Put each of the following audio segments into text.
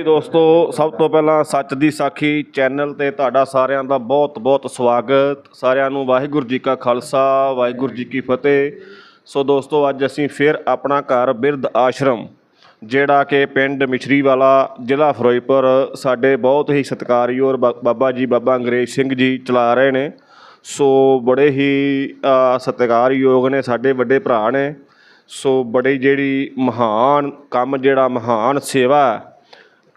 ਜੀ ਦੋਸਤੋ, ਸਭ ਤੋਂ ਪਹਿਲਾਂ ਸੱਚ ਦੀ ਸਾਖੀ ਚੈਨਲ ਤੇ ਤੁਹਾਡਾ ਸਾਰਿਆਂ ਦਾ ਬਹੁਤ-ਬਹੁਤ ਸਵਾਗਤ। ਸਾਰਿਆਂ ਨੂੰ ਵਾਹਿਗੁਰੂ ਜੀ ਕਾ ਖਾਲਸਾ, ਵਾਹਿਗੁਰੂ ਜੀ ਕੀ ਫਤਿਹ। ਸੋ ਦੋਸਤੋ, ਅੱਜ ਅਸੀਂ ਫਿਰ ਆਪਣਾ ਘਰ ਬਿਰਧ ਆਸ਼ਰਮ, ਜਿਹੜਾ ਕਿ ਪਿੰਡ ਮਿਸ਼ਰੀ ਵਾਲਾ ਜ਼ਿਲ੍ਹਾ ਫਿਰੋਜ਼ਪੁਰ, ਸਾਡੇ ਬਹੁਤ ਹੀ ਸਤਿਕਾਰਯੋਗ ਬਾ- ਬਾਬਾ ਜੀ, ਬਾਬਾ ਅੰਗਰੇਜ਼ ਸਿੰਘ ਜੀ ਚਲਾ ਰਹੇ ਨੇ। ਸੋ ਬੜੇ ਹੀ ਸਤਿਕਾਰਯੋਗ ਨੇ ਸਾਡੇ ਵੱਡੇ ਭਰਾ ਨੇ। ਸੋ ਬੜੀ ਜਿਹੜੀ ਮਹਾਨ, ਕੰਮ ਜਿਹੜਾ ਮਹਾਨ ਸੇਵਾ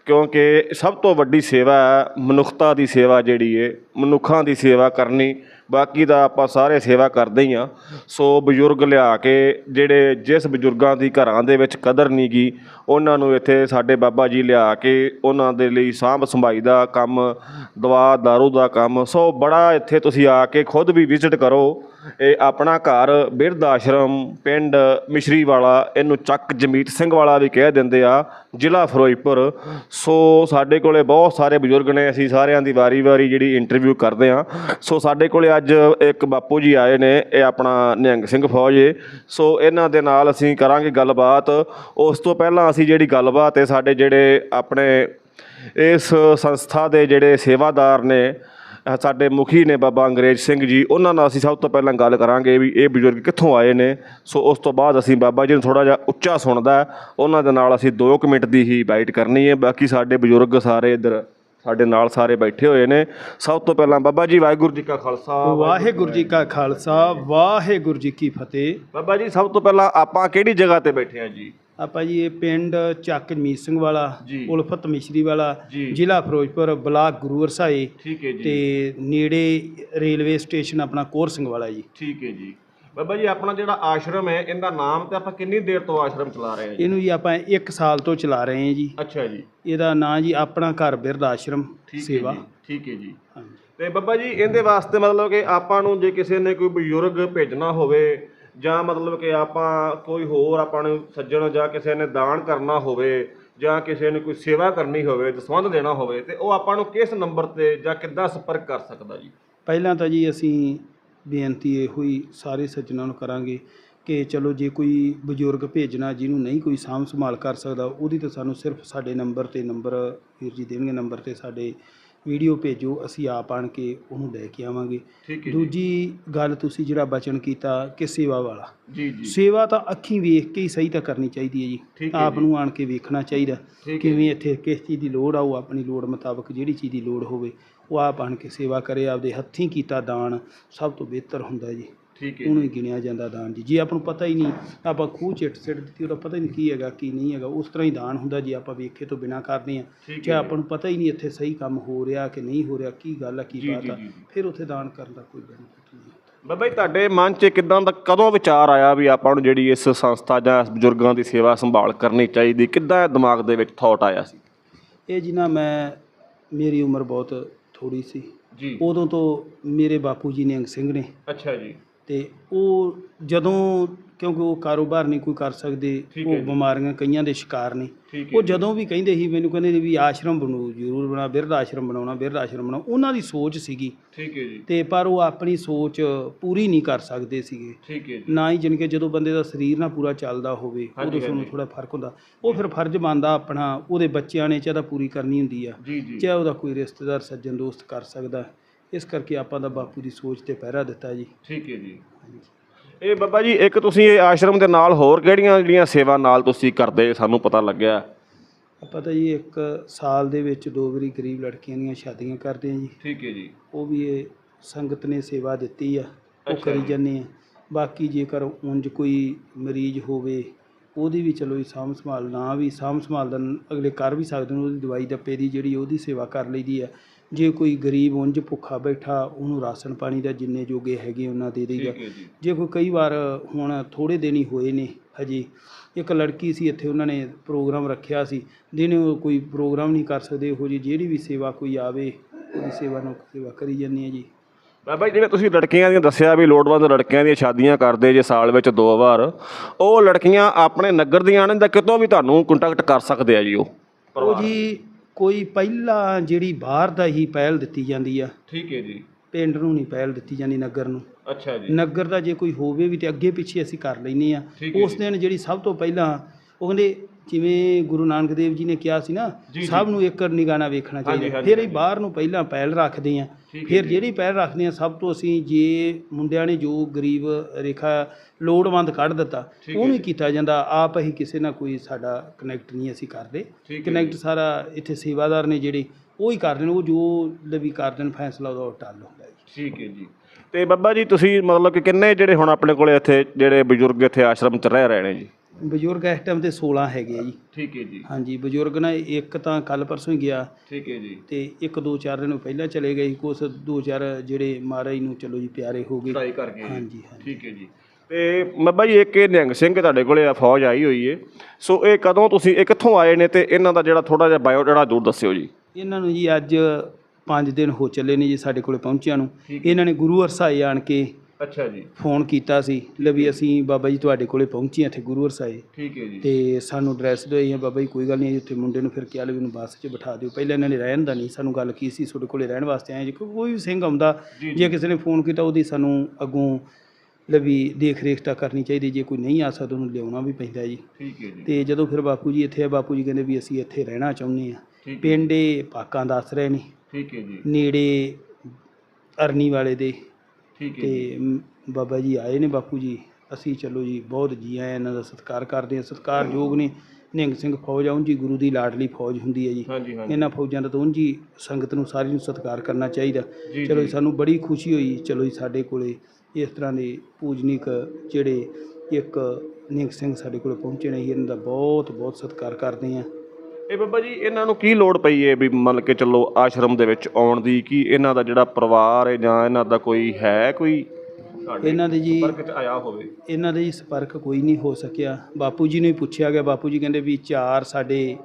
ਕਿਉਂਕਿ ਸਭ ਤੋਂ ਵੱਡੀ ਸੇਵਾ ਹੈ ਮਨੁੱਖਤਾ ਦੀ ਸੇਵਾ ਜਿਹੜੀ ਏ, ਮਨੁੱਖਾਂ ਦੀ ਸੇਵਾ ਕਰਨੀ, ਬਾਕੀ ਦਾ ਆਪਾਂ ਸਾਰੇ ਸੇਵਾ ਕਰਦੇ ਹੀ ਆ ਸੋ ਬਜ਼ੁਰਗ ਲਿਆ ਕੇ ਜਿਹੜੇ ਜਿਸ ਬਜ਼ੁਰਗਾਂ ਦੀ ਘਰਾਂ ਦੇ ਵਿੱਚ ਕਦਰ ਨਹੀਂ ਗੀ, ਉਹਨਾਂ ਨੂੰ ਇੱਥੇ ਸਾਡੇ ਬਾਬਾ ਜੀ ਲਿਆ ਕੇ ਉਹਨਾਂ ਦੇ ਲਈ ਸਾਂਭ ਸੰਭਾਈ ਦਾ ਕੰਮ, ਦਵਾ ਦਾਰੂ ਦਾ ਕੰਮ, ਸੋ ਬੜਾ ਇੱਥੇ ਤੁਸੀਂ ਆ ਕੇ ਖੁਦ ਵੀ ਵਿਜ਼ਿਟ ਕਰੋ। ਇਹ ਆਪਣਾ ਘਰ ਬਿਰਧ ਆਸ਼ਰਮ ਪਿੰਡ ਮਿਸ਼ਰੀ ਵਾਲਾ ਇਹਨੂੰ ਚੱਕ ਜਮੀਤ ਸਿੰਘ ਵਾਲਾ ਵੀ ਕਹਿ ਦਿੰਦੇ ਆ, ਜ਼ਿਲ੍ਹਾ ਫਿਰੋਜ਼ਪੁਰ। ਸੋ ਸਾਡੇ ਕੋਲੇ ਬਹੁਤ ਸਾਰੇ ਬਜ਼ੁਰਗ ਨੇ, ਅਸੀਂ ਸਾਰਿਆਂ ਦੀ ਵਾਰੀ-ਵਾਰੀ ਜਿਹੜੀ ਇੰਟਰਵਿਊ ਕਰਦੇ ਆ। ਸੋ ਸਾਡੇ ਕੋਲੇ ਅੱਜ ਇੱਕ ਬਾਪੂ ਜੀ ਆਏ ਨੇ, ਇਹ ਆਪਣਾ ਨਿਹੰਗ ਸਿੰਘ ਫੌਜ ਏ। ਸੋ ਇਹਨਾਂ ਦੇ ਨਾਲ ਅਸੀਂ ਕਰਾਂਗੇ ਗੱਲਬਾਤ। ਉਸ ਤੋਂ ਪਹਿਲਾਂ ਅਸੀਂ ਜਿਹੜੀ ਗੱਲਬਾਤ ਹੈ ਸਾਡੇ ਜਿਹੜੇ ਆਪਣੇ ਇਸ ਸੰਸਥਾ ਦੇ ਜਿਹੜੇ ਸੇਵਾਦਾਰ ਨੇ ਸਾਡੇ ਮੁਖੀ ਨੇ ਬਾਬਾ ਅੰਗਰੇਜ਼ ਸਿੰਘ ਜੀ ਉਹਨਾਂ ਨਾਲ ਅਸੀਂ ਸਭ ਤੋਂ ਪਹਿਲਾਂ ਗੱਲ ਕਰਾਂਗੇ ਵੀ ਇਹ ਬਜ਼ੁਰਗ ਕਿੱਥੋਂ ਆਏ ਨੇ। ਸੋ ਉਸ ਤੋਂ ਬਾਅਦ ਅਸੀਂ ਬਾਬਾ ਜੀ ਨੂੰ ਥੋੜਾ ਜਿਹਾ ਉੱਚਾ ਸੁਣਦਾ। ਉਹਨਾਂ ਦੇ ਨਾਲ ਅਸੀਂ 2 ਮਿੰਟ ਦੀ ਹੀ ਬਾਈਟ ਕਰਨੀ ਹੈ। ਬਾਕੀ ਸਾਡੇ ਬਜ਼ੁਰਗ ਸਾਰੇ ਇੱਧਰ ਸਾਡੇ ਨਾਲ ਸਾਰੇ ਬੈਠੇ ਹੋਏ ਨੇ। ਸਭ ਤੋਂ ਪਹਿਲਾਂ ਬਾਬਾ ਜੀ ਵਾਹਿਗੁਰੂ ਜੀ ਕਾ ਖਾਲਸਾ ਵਾਹਿਗੁਰੂ ਜੀ ਕਾ ਖਾਲਸਾ ਵਾਹਿਗੁਰੂ ਜੀ ਕੀ ਫਤਿਹ। ਬਾਬਾ ਜੀ ਸਭ ਤੋਂ ਪਹਿਲਾਂ ਆਪਾਂ ਕਿਹੜੀ ਜਗ੍ਹਾ ਤੇ ਬੈਠੇ ਹਾਂ ਜੀ? ਆਪਾਂ ਜੀ ਇਹ ਪਿੰਡ ਚੱਕ ਜਮੀਤ ਸਿੰਘ ਵਾਲਾ ਜੀ। ਉਲਫਤ ਮਿਸ਼ਰੀ ਵਾਲਾ ਜੀ। ਜ਼ਿਲ੍ਹਾ ਫਿਰੋਜ਼ਪੁਰ ਬਲਾਕ ਗੁਰੂ ਹਰਸਾਏ ਠੀਕ ਹੈ ਜੀ। ਤੇ ਨੇੜੇ ਰੇਲਵੇ ਸਟੇਸ਼ਨ ਆਪਣਾ ਕੋਰ ਸਿੰਘ ਵਾਲਾ ਜੀ। ਠੀਕ ਹੈ ਜੀ। ਬਾਬਾ ਜੀ ਆਪਣਾ ਜਿਹੜਾ ਆਸ਼ਰਮ ਹੈ ਇਹਦਾ ਨਾਮ ਤੇ ਆਪਾਂ ਕਿੰਨੀ ਦੇਰ ਤੋਂ ਆਸ਼ਰਮ ਚਲਾ ਰਹੇ ਹਾਂ ਜੀ? ਇਹਨੂੰ ਜੀ ਆਪਾਂ 1 ਸਾਲ ਤੋਂ ਚਲਾ ਰਹੇ ਹਾਂ ਜੀ। ਅੱਛਾ ਜੀ। ਇਹਦਾ ਨਾਂ ਜੀ ਆਪਣਾ ਘਰ ਬਿਰਧ ਆਸ਼ਰਮ ਠੀਕ ਹੈ ਸੇਵਾ। ਜੀ ਠੀਕ ਹੈ ਜੀ। ਹਾਂਜੀ। ਤੇ ਬੱਬਾ ਜੀ ਇਹਦੇ ਵਾਸਤੇ ਮਤਲਬ ਕਿ ਆਪਾਂ ਨੂੰ ਜੇ ਕਿਸੇ ਨੇ ਕੋਈ ਬਜ਼ੁਰਗ ਭੇਜਣਾ ਹੋਵੇ ਜਾਂ ਮਤਲਬ ਕਿ ਆਪਾਂ ਕੋਈ ਹੋਰ ਆਪਾਂ ਨੂੰ ਸੱਜਣ ਜਾਂ ਕਿਸੇ ਨੇ ਦਾਨ ਕਰਨਾ ਹੋਵੇ ਜਾਂ ਕਿਸੇ ਨੇ ਕੋਈ ਸੇਵਾ ਕਰਨੀ ਹੋਵੇ, ਦਸਵੰਧ ਦੇਣਾ ਹੋਵੇ, ਤੇ ਉਹ ਆਪਾਂ ਨੂੰ ਕਿਸ ਨੰਬਰ ਤੇ ਜਾਂ ਕਿੱਦਾਂ ਸੰਪਰਕ ਕਰ ਸਕਦਾ ਜੀ? ਪਹਿਲਾਂ ਤਾਂ ਜੀ ਅਸੀਂ ਬੇਨਤੀ ਇਹੋ ਹੀ ਸਾਰੇ ਸੱਜਣਾਂ ਨੂੰ ਕਰਾਂਗੇ ਕਿ ਚਲੋ ਜੇ ਕੋਈ ਬਜ਼ੁਰਗ ਭੇਜਣਾ ਜਿਹਨੂੰ ਨਹੀਂ ਕੋਈ ਸਾਂਭ ਸੰਭਾਲ ਕਰ ਸਕਦਾ, ਉਹਦੀ ਤਾਂ ਸਾਨੂੰ ਸਿਰਫ ਸਾਡੇ ਨੰਬਰ ਤੇ ਨੰਬਰ ਵੀਰ ਜੀ ਦੇਣਗੇ, ਨੰਬਰ ਤੇ ਸਾਡੇ ਵੀਡੀਓ ਭੇਜੋ ਅਸੀਂ ਆਪ ਆਣ ਕੇ ਉਹਨੂੰ ਲੈ ਕੇ ਆਵਾਂਗੇ। ਠੀਕ ਹੈ ਜੀ। ਦੂਜੀ ਗੱਲ ਤੁਸੀਂ ਜਿਹੜਾ ਬਚਨ ਕੀਤਾ ਕਿ ਸੇਵਾ ਵਾਲਾ। ਜੀ ਜੀ। ਸੇਵਾ ਤਾਂ ਅੱਖੀਂ ਵੇਖ ਕੇ ਹੀ ਸਹੀ ਤਾਂ ਕਰਨੀ ਚਾਹੀਦੀ ਹੈ ਜੀ। ਠੀਕ ਹੈ ਆਪ ਨੂੰ ਆਣ ਕੇ ਵੇਖਣਾ ਚਾਹੀਦਾ। ਠੀਕ ਹੈ ਕਿਵੇਂ ਇੱਥੇ ਕਿਸ ਚੀਜ਼ ਦੀ ਲੋੜ ਆ ਉਹ ਆਪਣੀ ਲੋੜ ਮੁਤਾਬਕ ਜਿਹੜੀ ਚੀਜ਼ ਦੀ ਲੋੜ ਹੋਵੇ ਉਹ ਆਪ ਆਣ ਕੇ ਸੇਵਾ ਕਰੇ ਆਪਦੇ ਹੱਥੀਂ ਕੀਤਾ ਦਾਨ ਸਭ ਤੋਂ ਬਿਹਤਰ ਹੁੰਦਾ ਜੀ। ਠੀਕ ਹੈ ਉਹਨੂੰ ਹੀ ਗਿਣਿਆ ਜਾਂਦਾ ਦਾਨ ਜੀ। ਜੇ ਆਪਾਂ ਨੂੰ ਪਤਾ ਹੀ ਨਹੀਂ ਆਪਾਂ ਖੂਹ ਚਿੱਟ ਸਿੱਟ ਦਿੱਤੀ ਉਹਦਾ ਪਤਾ ਹੀ ਨਹੀਂ ਕੀ ਹੈਗਾ ਕੀ ਨਹੀਂ ਹੈਗਾ। ਉਸ ਤਰ੍ਹਾਂ ਹੀ ਦਾਨ ਹੁੰਦਾ ਜੇ ਆਪਾਂ ਵੇਖੇ ਤੋਂ ਬਿਨਾ ਕਰਦੇ ਹਾਂ। ਠੀਕ ਜੇ। ਹੈ ਆਪਾਂ ਨੂੰ ਪਤਾ ਹੀ ਨਹੀਂ ਇੱਥੇ ਸਹੀ ਕੰਮ ਹੋ ਰਿਹਾ ਕਿ ਨਹੀਂ ਹੋ ਰਿਹਾ ਕੀ ਗੱਲ ਆ ਕੀ ਬਾਤ ਜੀ, ਆ ਜੀ। ਫਿਰ ਉੱਥੇ ਦਾਨ ਕਰਨ ਦਾ ਕੋਈ ਬੈਨੀਫਿਟ ਨਹੀਂ ਬਾਬਾ ਜੀ ਤੁਹਾਡੇ ਮਨ 'ਚ ਕਿਦਾਂ ਦਾ ਕਦੋਂ ਵਿਚਾਰ ਆਇਆ ਵੀ ਆਪਾਂ ਨੂੰ ਜਿਹੜੀ ਇਸ ਸੰਸਥਾ ਜਾਂ ਇਸ ਬਜ਼ੁਰਗਾਂ ਦੀ ਸੇਵਾ ਸੰਭਾਲ ਕਰਨੀ ਚਾਹੀਦੀ? ਕਿੱਦਾਂ ਦਿਮਾਗ ਦੇ ਵਿੱਚ ਥਾਟ ਆਇਆ ਸੀ? ਇਹ ਜੀ ਨਾ ਮੈਂ ਮੇਰੀ ਉਮਰ ਬਹੁਤ ਥੋੜੀ ਸੀ। ਜੀ। ਉਦੋਂ ਤੋਂ ਮੇਰੇ ਬਾਪੂ ਜੀ ਨਿਹੰਗ ਸਿੰਘ ਨੇ। ਅੱਛਾ ਜੀ। ਤੇ ਉਹ ਜਦੋਂ ਕਿਉਂਕਿ ਉਹ ਕਾਰੋਬਾਰ ਨਹੀਂ ਕੋਈ ਕਰ ਸਕਦੇ ਠੀਕ ਉਹ ਜੀ। ਬਿਮਾਰੀਆਂ ਕਈਆਂ ਦੇ ਸ਼ਿਕਾਰ ਨੇ। ਠੀਕ ਹੈ ਉਹ ਜਦੋਂ ਵੀ ਕਹਿੰਦੇ ਸੀ ਮੈਨੂੰ ਕਹਿੰਦੇ ਸੀ ਵੀ ਆਸ਼ਰਮ ਬਣਾਓ ਜ਼ਰੂਰ ਬਣਾ ਬਿਰਧ ਆਸ਼ਰਮ ਬਣਾਉਣਾ ਬਿਰਧ ਆਸ਼ਰਮ ਬਣਾਓ ਉਹਨਾਂ ਦੀ ਸੋਚ ਸੀਗੀ। ਠੀਕ ਹੈ ਜੀ। ਤੇ ਪਰ ਉਹ ਆਪਣੀ ਸੋਚ ਪੂਰੀ ਨਹੀਂ ਕਰ ਸਕਦੇ ਸੀਗੇ। ਠੀਕ ਹੈ ਜੀ। ਨਾ ਹੀ ਜਾਣੀ ਕਿ ਜਦੋਂ ਬੰਦੇ ਦਾ ਸਰੀਰ ਨਾ ਪੂਰਾ ਚੱਲਦਾ ਹੋਵੇ ਹਾਂਜੀ, ਉਦੋਂ ਸਾਨੂੰ ਹਾਂਜੀ। ਥੋੜਾ ਫ਼ਰਕ ਹੁੰਦਾ। ਉਹ ਫਿਰ ਫਰਜ਼ ਬਣਦਾ ਆਪਣਾ ਉਹਦੇ ਬੱਚਿਆਂ ਨੇ ਚਾਹਦਾ ਪੂਰੀ ਕਰਨੀ ਹੁੰਦੀ ਆ ਜੀ ਜੀ। ਚਾਹੇ ਉਹਦਾ ਕੋਈ ਰਿਸ਼ਤੇਦਾਰ ਸੱਜਣ ਦੋਸਤ ਕਰ ਸਕਦਾ। ਇਸ ਕਰਕੇ ਆਪਾਂ ਦਾ ਬਾਪੂ ਦੀ ਸੋਚ ਤੇ ਪਹਿਰਾ ਦਿੱਤਾ ਜੀ। ਠੀਕ ਹੈ ਜੀ। ਇਹ ਬਾਬਾ ਜੀ ਇੱਕ ਤੁਸੀਂ ਇਹ ਆਸ਼ਰਮ ਦੇ ਨਾਲ ਹੋਰ ਕਿਹੜੀਆਂ ਜਿਹੜੀਆਂ ਸੇਵਾ ਨਾਲ ਤੁਸੀਂ ਕਰਦੇ ਸਾਨੂੰ ਪਤਾ ਲੱਗਿਆ? ਆਪਾਂ ਤਾਂ ਜੀ ਇੱਕ ਸਾਲ ਦੇ ਵਿੱਚ ਦੋ ਵਾਰੀ ਗਰੀਬ ਲੜਕੀਆਂ ਦੀਆਂ ਸ਼ਾਦੀਆਂ ਕਰਦੇ ਹਾਂ ਜੀ। ਠੀਕ ਹੈ ਜੀ। ਉਹ ਵੀ ਇਹ ਸੰਗਤ ਨੇ ਸੇਵਾ ਦਿੱਤੀ ਆ ਉਹ ਕਰੀ। ਜਾਂਦੇ ਆ। ਬਾਕੀ ਜੇਕਰ ਉਂਝ ਕੋਈ ਮਰੀਜ਼ ਹੋਵੇ ਉਹਦੀ ਵੀ ਚਲੋ ਜੀ ਸਾਂਭ ਸੰਭਾਲ ਨਾ ਵੀ ਸਾਂਭ ਸੰਭਾਲ ਦਾ ਅਗਲੇ ਕਰ ਵੀ ਸਕਦੇ ਨੇ ਉਹਦੀ ਦਵਾਈ ਦੱਪੇ ਦੀ ਜਿਹੜੀ ਉਹਦੀ ਸੇਵਾ ਕਰ ਲਈਦੀ ਆ। ਜੇ ਕੋਈ ਗਰੀਬ ਉਂਝ ਭੁੱਖਾ ਬੈਠਾ ਉਹਨੂੰ ਰਾਸ਼ਨ ਪਾਣੀ ਦਾ ਜਿੰਨੇ ਜੋਗੇ ਹੈਗੇ ਉਹਨਾਂ ਦੇ ਦੇਈਦਾ। ਹੈ ਜੀ। ਜੇ ਕੋਈ ਕਈ ਵਾਰ ਹੁਣ ਥੋੜੇ ਦਿਨ ਹੀ ਹੋਏ ਨੇ ਹਜੇ ਇੱਕ ਲੜਕੀ ਸੀ ਇੱਥੇ ਉਹਨਾਂ ਨੇ ਪ੍ਰੋਗਰਾਮ ਰੱਖਿਆ ਸੀ ਦਿਨੇ ਉਹ ਕੋਈ ਪ੍ਰੋਗਰਾਮ ਨਹੀਂ ਕਰ ਸਕਦੇ ਇਹੋ ਜਿਹੀ ਜਿਹੜੀ ਵੀ ਸੇਵਾ ਕੋਈ ਆਵੇ ਉਹਦੀ ਸੇਵਾ ਨੂੰ ਸੇਵਾ ਕਰੀ ਜਾਂਦੇ ਆ ਜੀ। ਬਾਬਾ ਜੀ ਜਿਵੇਂ ਤੁਸੀਂ ਲੜਕੀਆਂ ਦੀਆਂ ਦੱਸਿਆ ਵੀ ਲੋੜਵੰਦ ਲੜਕੀਆਂ ਦੀਆਂ ਸ਼ਾਦੀਆਂ ਕਰਦੇ ਜੇ ਸਾਲ ਵਿੱਚ ਦੋ ਵਾਰ ਉਹ ਲੜਕੀਆਂ ਆਪਣੇ ਨਗਰ ਦੀਆਂ ਨੇ ਜਾਂ ਕਿਤੋਂ ਵੀ ਤੁਹਾਨੂੰ ਕੰਟੈਕਟ ਕਰ ਸਕਦੇ ਆ ਜੀ ਉਹ? ਉਹ ਜੀ ਕੋਈ ਪਹਿਲਾਂ ਜਿਹੜੀ ਬਾਹਰ ਦਾ ਹੀ ਪਹਿਲ ਦਿੱਤੀ ਜਾਂਦੀ ਆ ਠੀਕ ਹੈ ਜੀ। ਪਿੰਡ ਨੂੰ ਨਹੀਂ ਪਹਿਲ ਦਿੱਤੀ ਜਾਂਦੀ ਨਗਰ ਨੂੰ। ਅੱਛਾ ਜੀ। ਨਗਰ ਦਾ ਜੇ ਕੋਈ ਹੋਵੇ ਵੀ ਤੇ ਅੱਗੇ ਪਿੱਛੇ ਅਸੀਂ ਕਰ ਲੈਨੇ ਆ। ਠੀਕ ਹੈ ਉਸ ਦਿਨ ਜਿਹੜੀ ਸਭ ਤੋਂ ਪਹਿਲਾਂ ਉਹ ਕਹਿੰਦੇ ਜਿਵੇਂ ਗੁਰੂ ਨਾਨਕ ਦੇਵ ਜੀ ਨੇ ਕਿਹਾ ਸੀ ਨਾ। ਸਭ ਨੂੰ ਇੱਕ ਨਿਗਾਹ ਵੇਖਣਾ ਚਾਹੀਦਾ ਫਿਰ ਹਾਂਜੀ। ਬਾਹਰ ਨੂੰ ਪਹਿਲਾਂ ਪਹਿਲ ਰੱਖਦੇ ਹਾਂ ਹੈ ਫਿਰ। ਜਿਹੜੀ ਪਹਿਲ ਰੱਖਦੇ ਹਾਂ ਸਭ ਤੋਂ ਅਸੀਂ ਜੇ ਮੁੰਡਿਆਂ ਨੇ ਜੋ ਗਰੀਬ ਰੇਖਾ ਲੋੜਵੰਦ ਕੱਢ ਦਿੱਤਾ ਠੀਕ ਹੈ ਉਹਨੂੰ ਹੀ ਜੀ। ਕੀਤਾ ਜਾਂਦਾ ਆਪ ਅਸੀਂ ਕਿਸੇ ਨਾਲ ਕੋਈ ਸਾਡਾ ਕਨੈਕਟ ਨਹੀਂ ਅਸੀਂ ਕਰਦੇ ਹੈ ਕਨੈਕਟ। ਸਾਰਾ ਇੱਥੇ ਸੇਵਾਦਾਰ ਨੇ ਜਿਹੜੇ ਉਹ ਹੀ ਕਰਦੇ ਨੇ ਉਹ ਜੋ ਲਵੀ ਕਰ ਦੇਣ ਫੈਸਲਾ ਉਹਦਾ ਉਹ ਟੱਲ ਹੁੰਦਾ ਜੀ ਠੀਕ ਹੈ ਜੀ ਤੇ ਬੱਬਾ ਜੀ ਤੁਸੀਂ ਮਤਲਬ ਕਿ ਕਿੰਨੇ ਜਿਹੜੇ ਹੁਣ ਆਪਣੇ ਕੋਲੇ ਇੱਥੇ ਜਿਹੜੇ ਬਜ਼ੁਰਗ ਇੱਥੇ ਆਸ਼ਰਮ 'ਚ ਰਹਿ ਰਹੇ ਨੇ ਜੀ ਬਜ਼ੁਰਗ ਇਸ ਟਾਈਮ ਤੇ 16 ਹੈਗੇ ਆ ਜੀ। ਠੀਕ ਹੈ ਜੀ। ਹਾਂਜੀ ਬਜ਼ੁਰਗ ਨਾ ਇੱਕ ਤਾਂ ਕੱਲ ਪਰਸੋਂ ਹੀ ਗਿਆ। ਠੀਕ ਹੈ ਜੀ। ਤੇ ਇੱਕ ਦੋ ਚਾਰ ਦਿਨ ਪਹਿਲਾਂ ਚਲੇ ਗਏ ਕੁਛ ਦੋ ਚਾਰ ਜਿਹੜੇ ਮਹਾਰਾਜ ਨੂੰ ਚਲੋ ਜੀ ਪਿਆਰੇ ਹੋ ਗਏ। ਚੜਾਈ ਕਰਕੇ। ਹਾਂਜੀ ਹਾਂਜੀ। ਠੀਕ ਹੈ ਜੀ। ਤੇ ਬੱਬਾ ਜੀ ਇੱਕ ਇਹ ਨਿਹੰਗ ਸਿੰਘ ਤੁਹਾਡੇ ਕੋਲੇ ਆ ਫੌਜ ਆਈ ਹੋਈ ਏ। ਸੋ ਇਹ ਕਦੋਂ ਤੁਸੀਂ ਇਹ ਕਿੱਥੋਂ ਆਏ ਨੇ ਤੇ ਇਹਨਾਂ ਦਾ ਜਿਹੜਾ ਥੋੜਾ ਜਿਹਾ ਬਾਇਓ ਜਿਹੜਾ ਦੂਰ ਦੱਸਿਓ ਜੀ। ਇਹਨਾਂ ਨੂੰ ਜੀ ਅੱਜ 5 ਦਿਨ ਹੋ ਚੱਲੇ ਨੇ ਜੀ ਸਾਡੇ ਕੋਲੇ ਪਹੁੰਚਿਆਂ ਨੂੰ। ਇਹਨਾਂ ਨੇ ਗੁਰੂ ਅਰਸਾਏ ਆਣ ਕੇ ਅੱਛਾ ਜੀ। ਫੋਨ ਕੀਤਾ ਸੀ ਲੈ ਵੀ ਅਸੀਂ ਬਾਬਾ ਜੀ ਤੁਹਾਡੇ ਕੋਲੇ ਪਹੁੰਚੇ ਹਾਂ ਇੱਥੇ ਗੁਰੂ ਅਰਸਾਏ ਠੀਕ ਹੈ ਜੀ। ਤੇ ਸਾਨੂੰ ਐਡਰੈਸ ਦਿਓ ਅਸੀਂ ਬਾਬਾ ਜੀ ਕੋਈ ਗੱਲ ਨਹੀਂ ਉੱਥੇ ਮੁੰਡੇ ਨੂੰ ਫਿਰ ਕਿਹਾ ਲੈ ਵੀ ਉਹਨੂੰ ਬੱਸ 'ਚ ਬਿਠਾ ਦਿਓ। ਪਹਿਲਾਂ ਇਹਨਾਂ ਨੇ ਰਹਿਣ ਦਾ ਨਹੀਂ ਸਾਨੂੰ ਗੱਲ ਕੀ ਸੀ ਤੁਹਾਡੇ ਕੋਲੇ ਰਹਿਣ ਵਾਸਤੇ ਆਏ ਜੀ ਕੋਈ ਵੀ ਸਿੰਘ ਆਉਂਦਾ ਜੀ, ਜੀ। ਜੇ ਕਿਸੇ ਨੇ ਫੋਨ ਕੀਤਾ ਉਹਦੀ ਸਾਨੂੰ ਅੱਗੋਂ ਲੈ ਵੀ ਦੇਖ ਰੇਖ ਤਾਂ ਕਰਨੀ ਚਾਹੀਦੀ ਜੇ ਕੋਈ ਨਹੀਂ ਆ ਸਕਦਾ ਉਹਨੂੰ ਲਿਆਉਣਾ ਵੀ ਪੈਂਦਾ ਜੀ। ਠੀਕ ਹੈ ਜੀ। ਤੇ ਜਦੋਂ ਫਿਰ ਬਾਪੂ ਜੀ ਇੱਥੇ ਆ ਬਾਪੂ ਜੀ ਕਹਿੰਦੇ ਵੀ ਅਸੀਂ ਇੱਥੇ ਰਹਿਣਾ ਚਾਹੁੰਦੇ ਆ ਪਿੰਡ ਪਾਕਾਂ ਦੱਸ ਰਹੇ ਨੇ ਠੀਕ ਹੈ ਜੀ। ਨੇੜੇ ਅਰਨੀ ਵਾਲੇ ਦੇ ਠੀਕ ਹੈ ਤੇ ਮ, ਬਾਬਾ ਜੀ ਆਏ ਨੇ ਬਾਪੂ ਜੀ। ਅਸੀਂ ਚਲੋ ਜੀ ਬਹੁਤ ਜੀ ਆਇਆਂ ਇਹਨਾਂ ਦਾ ਸਤਿਕਾਰ ਕਰਦੇ ਹਾਂ। ਸਤਿਕਾਰਯੋਗ ਨੇ। ਨਿਹੰਗ ਸਿੰਘ ਫੌਜ ਆ ਉਂਝ ਗੁਰੂ ਦੀ ਲਾਡਲੀ ਫੌਜ ਹੁੰਦੀ ਹੈ ਜੀ। ਹਾਂਜੀ ਹਾਂਜੀ। ਇਹਨਾਂ ਫੌਜਾਂ ਦਾ ਤਾਂ ਉਂਝ ਸੰਗਤ ਨੂੰ ਸਾਰੀ ਨੂੰ ਸਤਿਕਾਰ ਕਰਨਾ ਚਾਹੀਦਾ। ਜੀ, ਚਲੋ ਜੀ। ਜੀ। ਸਾਨੂੰ ਬੜੀ ਖੁਸ਼ੀ ਹੋਈ। ਚਲੋ ਜੀ ਸਾਡੇ ਕੋਲੇ ਇਸ ਤਰ੍ਹਾਂ ਦੇ ਪੂਜਨੀਕ ਜਿਹੜੇ ਇੱਕ ਨਿਹੰਗ ਸਿੰਘ ਸਾਡੇ ਕੋਲੇ ਪਹੁੰਚੇ ਨੇ ਇਹਨਾਂ ਦਾ ਬਹੁਤ ਬਹੁਤ ਸਤਿਕਾਰ ਕਰਦੇ ਹਾਂ। ਇਹ ਬੱਬਾ ਜੀ ਇਹਨਾਂ ਨੂੰ ਕੀ ਲੋੜ ਪਈ ਹੈ ਵੀ ਮੰਨ ਕੇ ਚੱਲੋ ਆਸ਼ਰਮ ਦੇ ਵਿੱਚ ਆਉਣ ਦੀ? ਕੀ ਇਹਨਾਂ ਦਾ ਜਿਹੜਾ ਪਰਿਵਾਰ ਹੈ ਜਾਂ ਇਹਨਾਂ ਦਾ ਕੋਈ ਹੈ ਕੋਈ? ਇਹਨਾਂ ਦੇ ਜੀ ਸੰਪਰਕ 'ਚ ਆਇਆ ਹੋਵੇ। ਇਹਨਾਂ ਦੇ ਜੀ ਸੰਪਰਕ ਕੋਈ ਨਹੀਂ ਹੋ ਸਕਿਆ। ਬਾਪੂ ਜੀ ਨੂੰ ਹੀ ਪੁੱਛਿਆ ਗਿਆ। ਬਾਪੂ ਜੀ ਕਹਿੰਦੇ ਵੀ ਚਾਰ ਸਾਡੇ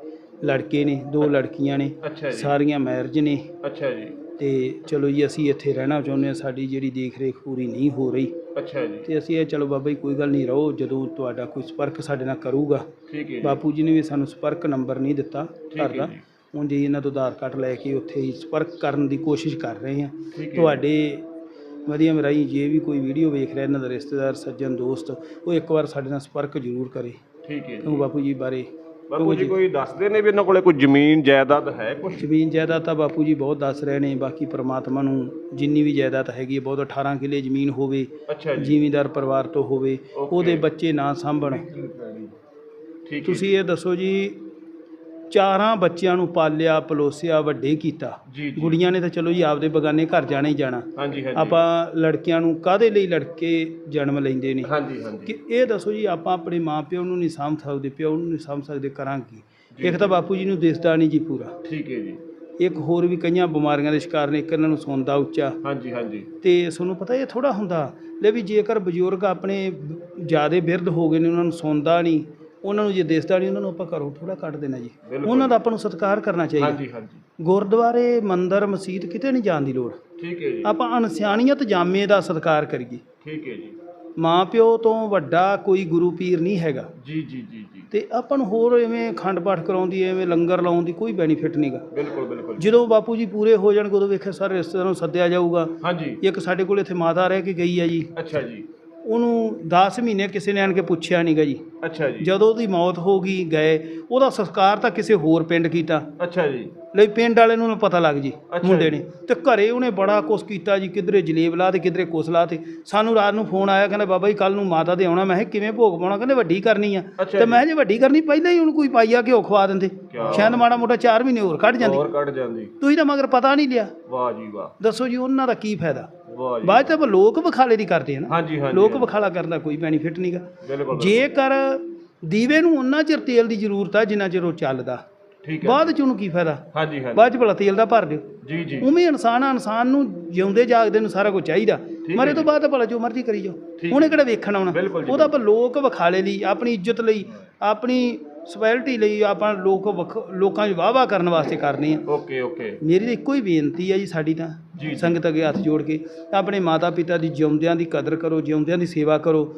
ਲੜਕੇ ਨੇ ਦੋ ਲੜਕੀਆਂ ਨੇ। ਅੱਛਾ ਜੀ। ਸਾਰੀਆਂ ਮੈਰਿਜ ਨੇ। ਅੱਛਾ ਜੀ। ਤੇ ਚਲੋ ਜੀ ਅਸੀਂ ਇੱਥੇ ਰਹਿਣਾ ਚਾਹੁੰਦੇ ਹਾਂ। ਸਾਡੀ ਜਿਹੜੀ ਦੇਖ ਰੇਖ ਪੂਰੀ ਨਹੀਂ ਹੋ ਰਹੀ। ਅੱਛਾ ਜੀ। ਤੇ ਅਸੀਂ ਇਹ ਚਲੋ ਬਾਬਾ ਜੀ ਕੋਈ ਗੱਲ ਨਹੀਂ ਰਹੋ। ਜਦੋਂ ਤੁਹਾਡਾ ਕੋਈ ਸੰਪਰਕ ਸਾਡੇ ਨਾਲ ਕਰੂਗਾ। ਠੀਕ ਹੈ ਬਾਪੂ ਜੀ ਨੇ ਵੀ ਸਾਨੂੰ ਸੰਪਰਕ ਨੰਬਰ ਨਹੀਂ ਦਿੱਤਾ ਘਰ ਦਾ। ਹੁਣ ਜੀ ਇਹਨਾਂ ਤੋਂ ਆਧਾਰ ਕਾਰਡ ਲੈ ਕੇ ਉੱਥੇ ਹੀ ਸੰਪਰਕ ਕਰਨ ਦੀ ਕੋਸ਼ਿਸ਼ ਕਰ ਰਹੇ ਹਾਂ। ਤੁਹਾਡੇ ਵਧੀਆ ਮੇਰਾ ਜੀ ਵੀ ਕੋਈ ਵੀਡੀਓ ਵੇਖ ਰਿਹਾ ਇਹਨਾਂ ਦਾ ਰਿਸ਼ਤੇਦਾਰ ਸੱਜਣ ਦੋਸਤ ਉਹ ਇੱਕ ਵਾਰ ਸਾਡੇ ਨਾਲ ਸੰਪਰਕ ਜ਼ਰੂਰ ਕਰੇ। ਠੀਕ ਹੈ ਜੀ। ਬਾਪੂ ਜੀ ਬਾਰੇ ਬਾਪੂ ਜੀ ਕੋਈ ਦੱਸਦੇ ਨੇ ਵੀ ਇਹਨਾਂ ਕੋਲੇ ਕੋਈ ਜ਼ਮੀਨ ਜਾਇਦਾਦ ਹੈ ਕੁਝ ਜ਼ਮੀਨ ਜਾਇਦਾਦ ਤਾਂ ਬਾਪੂ ਜੀ ਬਹੁਤ ਦੱਸ ਰਹੇ ਨੇ ਬਾਕੀ ਪ੍ਰਮਾਤਮਾ ਨੂੰ ਜਿੰਨੀ ਵੀ ਜਾਇਦਾਦ ਹੈਗੀ ਹੈ ਬਹੁਤ 18 ਕਿੱਲੇ ਜ਼ਮੀਨ ਹੋਵੇ ਅੱਛਾ ਜੀ। ਜ਼ਿਮੀਂਦਾਰ ਪਰਿਵਾਰ ਤੋਂ ਹੋਵੇ. ਉਹਦੇ ਬੱਚੇ ਨਾ ਸਾਂਭਣ। ਠੀਕ ਹੈ ਤੁਸੀਂ ਇਹ ਦੱਸੋ ਜੀ ਚਾਰਾਂ ਬੱਚਿਆਂ ਨੂੰ ਪਾਲਿਆ ਪਲੋਸਿਆ ਵੱਡੇ ਕੀਤਾ। ਜੀ ਜੀ। ਗੁੜੀਆਂ ਨੇ ਤਾਂ ਚਲੋ ਜੀ ਆਪਦੇ ਬਗਾਨੇ ਘਰ ਜਾਣਾ ਹੀ ਜਾਣਾ। ਹਾਂਜੀ ਹਾਂਜੀ। ਆਪਾਂ ਲੜਕਿਆਂ ਨੂੰ ਕਾਦੇ ਲਈ ਲੜਕੇ ਜਨਮ ਲੈਂਦੇ ਨੇ? ਹਾਂਜੀ ਹਾਂਜੀ। ਕਿ ਇਹ ਦੱਸੋ ਜੀ ਆਪਾਂ ਆਪਣੇ ਮਾਪਿਓ ਨੂੰ ਨਹੀਂ ਸਾਂਭ ਸਕਦੇ ਪਿਓ ਨੂੰ ਨਹੀਂ ਸਾਂਭ ਸਕਦੇ ਕਰਾਂਗੇ ਇੱਕ ਤਾਂ ਬਾਪੂ ਜੀ ਨੂੰ ਦਿਸਦਾ ਨਹੀਂ ਜੀ ਪੂਰਾ। ਠੀਕ ਹੈ ਜੀ। ਇੱਕ ਹੋਰ ਵੀ ਕਈਆਂ ਬਿਮਾਰੀਆਂ ਦੇ ਸ਼ਿਕਾਰ ਨੇ ਇੱਕ ਇਹਨਾਂ ਨੂੰ ਸੌਂਦਾ ਉੱਚਾ। ਹਾਂਜੀ ਹਾਂਜੀ। ਤੇ ਤੁਹਾਨੂੰ ਪਤਾ ਇਹ ਥੋੜਾ ਹੁੰਦਾ ਲੈ ਵੀ ਜੇਕਰ ਬਜ਼ੁਰਗ ਆਪਣੇ ਜਿਆਦੇ ਬਿਰਧ ਹੋ ਗਏ ਨੇ ਉਹਨਾਂ ਨੂੰ ਸੌਂਦਾ ਨਹੀਂ ਉਹਨਾਂ ਨੂੰ ਜੇ ਦਿਸਦਾ ਨਹੀਂ ਉਹਨਾਂ ਨੂੰ ਆਪਾਂ ਘਰੋਂ ਥੋੜਾ ਕੱਢ ਦੇਣਾ ਜੀ। ਬਿਲਕੁਲ। ਉਹਨਾਂ ਦਾ ਆਪਾਂ ਨੂੰ ਸਤਿਕਾਰ ਕਰਨਾ ਚਾਹੀਦਾ। ਹਾਂਜੀ ਹਾਂਜੀ। ਗੁਰਦੁਆਰੇ ਮੰਦਿਰ ਮਸਜਿਦ ਕਿਤੇ ਨਹੀਂ ਜਾਣ ਦੀ ਲੋੜ। ਠੀਕ ਹੈ ਜੀ। ਆਪਾਂ ਅਨਸਿਆਣੀਅਤ ਜਾਮੇ ਦਾ ਸਤਿਕਾਰ ਕਰੀਏ। ਠੀਕ ਹੈ ਜੀ। ਮਾਂ ਪਿਓ ਤੋਂ ਵੱਡਾ ਕੋਈ ਗੁਰੂ ਪੀਰ ਨਹੀਂ ਹੈਗਾ। ਜੀ ਜੀ ਜੀ ਜੀ। ਤੇ ਆਪਾਂ ਨੂੰ ਹੋਰ ਐਵੇਂ ਖੰਡ ਪਾਠ ਕਰਾਉਂਦੀ ਐਵੇਂ ਲੰਗਰ ਲਾਉਣ ਦੀ ਕੋਈ ਬੈਨੀਫਿਟ ਨਹੀਂਗਾ ਬਿਲਕੁਲ ਬਿਲਕੁਲ ਜਦੋਂ ਬਾਪੂ ਜੀ ਪੂਰੇ ਹੋ ਜਾਣਗੇ ਉਦੋਂ ਵੇਖਿਆ ਸਾਰੇ ਰਿਸ਼ਤੇਦਾਰਾਂ ਨੂੰ ਸੱਦਿਆ ਜਾਊਗਾ ਹਾਂਜੀ। ਇੱਕ ਸਾਡੇ ਕੋਲ ਇੱਥੇ ਮਾਤਾ ਰਹਿ ਕੇ ਗਈ ਹੈ ਜੀ। ਅੱਛਾ ਜੀ। ਉਹਨੂੰ 10 ਮਹੀਨੇ ਕਿਸੇ ਨੇ ਆਣ ਕੇ ਪੁੱਛਿਆ ਨਹੀਂਗਾ ਜੀ। ਅੱਛਾ ਜੀ। ਜਦੋਂ ਉਹਦੀ ਮੌਤ ਹੋ ਗਈ ਗਏ ਉਹਦਾ ਸੰਸਕਾਰ ਤਾਂ ਕਿਸੇ ਹੋਰ ਪਿੰਡ ਕੀਤਾ। ਅੱਛਾ ਜੀ। ਲਈ ਪਿੰਡ ਵਾਲੇ ਨੂੰ ਪਤਾ ਲੱਗ ਜੀ ਮੁੰਡੇ। ਨੇ। ਤੇ ਘਰੇ ਉਹਨੇ ਬੜਾ ਕੁਛ ਕੀਤਾ ਜੀ ਕਿਧਰੇ ਜਲੇਬ ਲਾ ਤੇ ਕਿਧਰੇ ਕੁਛ ਲਾ ਤੇ। ਸਾਨੂੰ ਰਾਤ ਨੂੰ ਫੋਨ ਆਇਆ ਕਹਿੰਦਾ ਬਾਬਾ ਜੀ ਕੱਲ ਨੂੰ ਮਾਤਾ ਦੇ ਆਉਣਾ। ਮੈਂ ਕਿਹਾ ਕਿਵੇਂ ਭੋਗ ਪਾਉਣਾ? ਕਹਿੰਦੇ ਵੱਡੀ ਕਰਨੀ ਆ। ਤੇ। ਮੈਂ ਜੇ ਵੱਡੀ ਕਰਨੀ ਪਹਿਲਾਂ ਹੀ ਉਹਨੂੰ ਕੋਈ ਪਾਈਆ ਘਿਓ ਖਵਾ ਦਿੰਦੇ। ਸ਼ਾਇਦ ਮਾੜਾ ਮੋਟਾ 4 ਮਹੀਨੇ ਹੋਰ ਕੱਢ ਜਾਂਦੀ। ਹੋਰ ਕੱਢ ਜਾਂਦੀ। ਤੁਸੀਂ ਤਾਂ ਮਗਰ ਪਤਾ ਨਹੀਂ ਲਿਆ। ਵਾਹ ਜੀ ਵਾਹ। ਦੱਸੋ ਜੀ ਉਹਨਾਂ ਦਾ ਕੀ ਫਾਇਦਾ? ਬਾਅਦ ਤਾਂ ਲੋਕ ਵਿਖਾਲੇ ਦੀ ਕਰਦੇ ਆ ਨਾ। ਹਾਂਜੀ ਹਾਂਜੀ ਲੋਕ ਵਿਖਾਲਾ ਕਰਨ ਦਾ ਕੋਈ ਬੈਨੀਫਿਟ ਨਹੀਂਗਾ ਜੇਕਰ ਦੀਵੇ ਨੂੰ ਉਹਨਾਂ ਚਿਰ ਤੇਲ ਦੀ ਜ਼ਰੂਰਤ ਆ ਜਿੰਨਾ ਚਿਰ ਉਹ ਚੱਲਦਾ। ਠੀਕ ਹੈ। ਬਾਅਦ ਚ ਉਹਨੂੰ ਕੀ ਫਾਇਦਾ? ਹਾਂਜੀ ਹਾਂਜੀ। ਬਾਅਦ ਚ ਭਲਾ ਤੇਲ ਦਾ ਭਰ ਦਿਓ। ਜੀ ਜੀ। ਉਵੇਂ ਇਨਸਾਨ ਆ ਇਨਸਾਨ ਨੂੰ ਜਿਉਂਦੇ ਜਾਗਦੇ ਨੂੰ ਸਾਰਾ ਕੁਝ ਚਾਹੀਦਾ। ਮਰੇ ਤੋਂ। ਬਾਅਦ ਭਲਾ ਜੋ ਮਰਜ਼ੀ ਕਰੀ ਜਾਓ। ਉਹਨੇ ਕਿਹੜਾ ਵੇਖਣ ਆਉਣਾ ਉਹਦਾ ਆਪਾਂ ਲੋਕ ਵਿਖਾਲੇ ਲਈ ਆਪਣੀ ਇੱਜ਼ਤ ਲਈ ਆਪਣੀ ਸਪੈਸ਼ਲਿਟੀ ਲਈ ਆਪਾਂ ਲੋਕ ਲੋਕਾਂ 'ਚ ਵਾਹ ਵਾਹ ਕਰਨ ਵਾਸਤੇ ਕਰਨੇ ਆ। Okay okay. ਮੇਰੀ ਤਾਂ ਇੱਕੋ ਹੀ ਬੇਨਤੀ ਹੈ ਜੀ ਸਾਡੀ ਤਾਂ। ਜੀ। ਸੰਗਤ ਅੱਗੇ ਹੱਥ ਜੋੜ ਕੇ ਆਪਣੇ ਮਾਤਾ ਪਿਤਾ ਦੀ ਜਿਉਂਦਿਆਂ ਦੀ ਕਦਰ ਕਰੋ ਜਿਉਂਦਿਆਂ ਦੀ ਸੇਵਾ ਕਰੋ।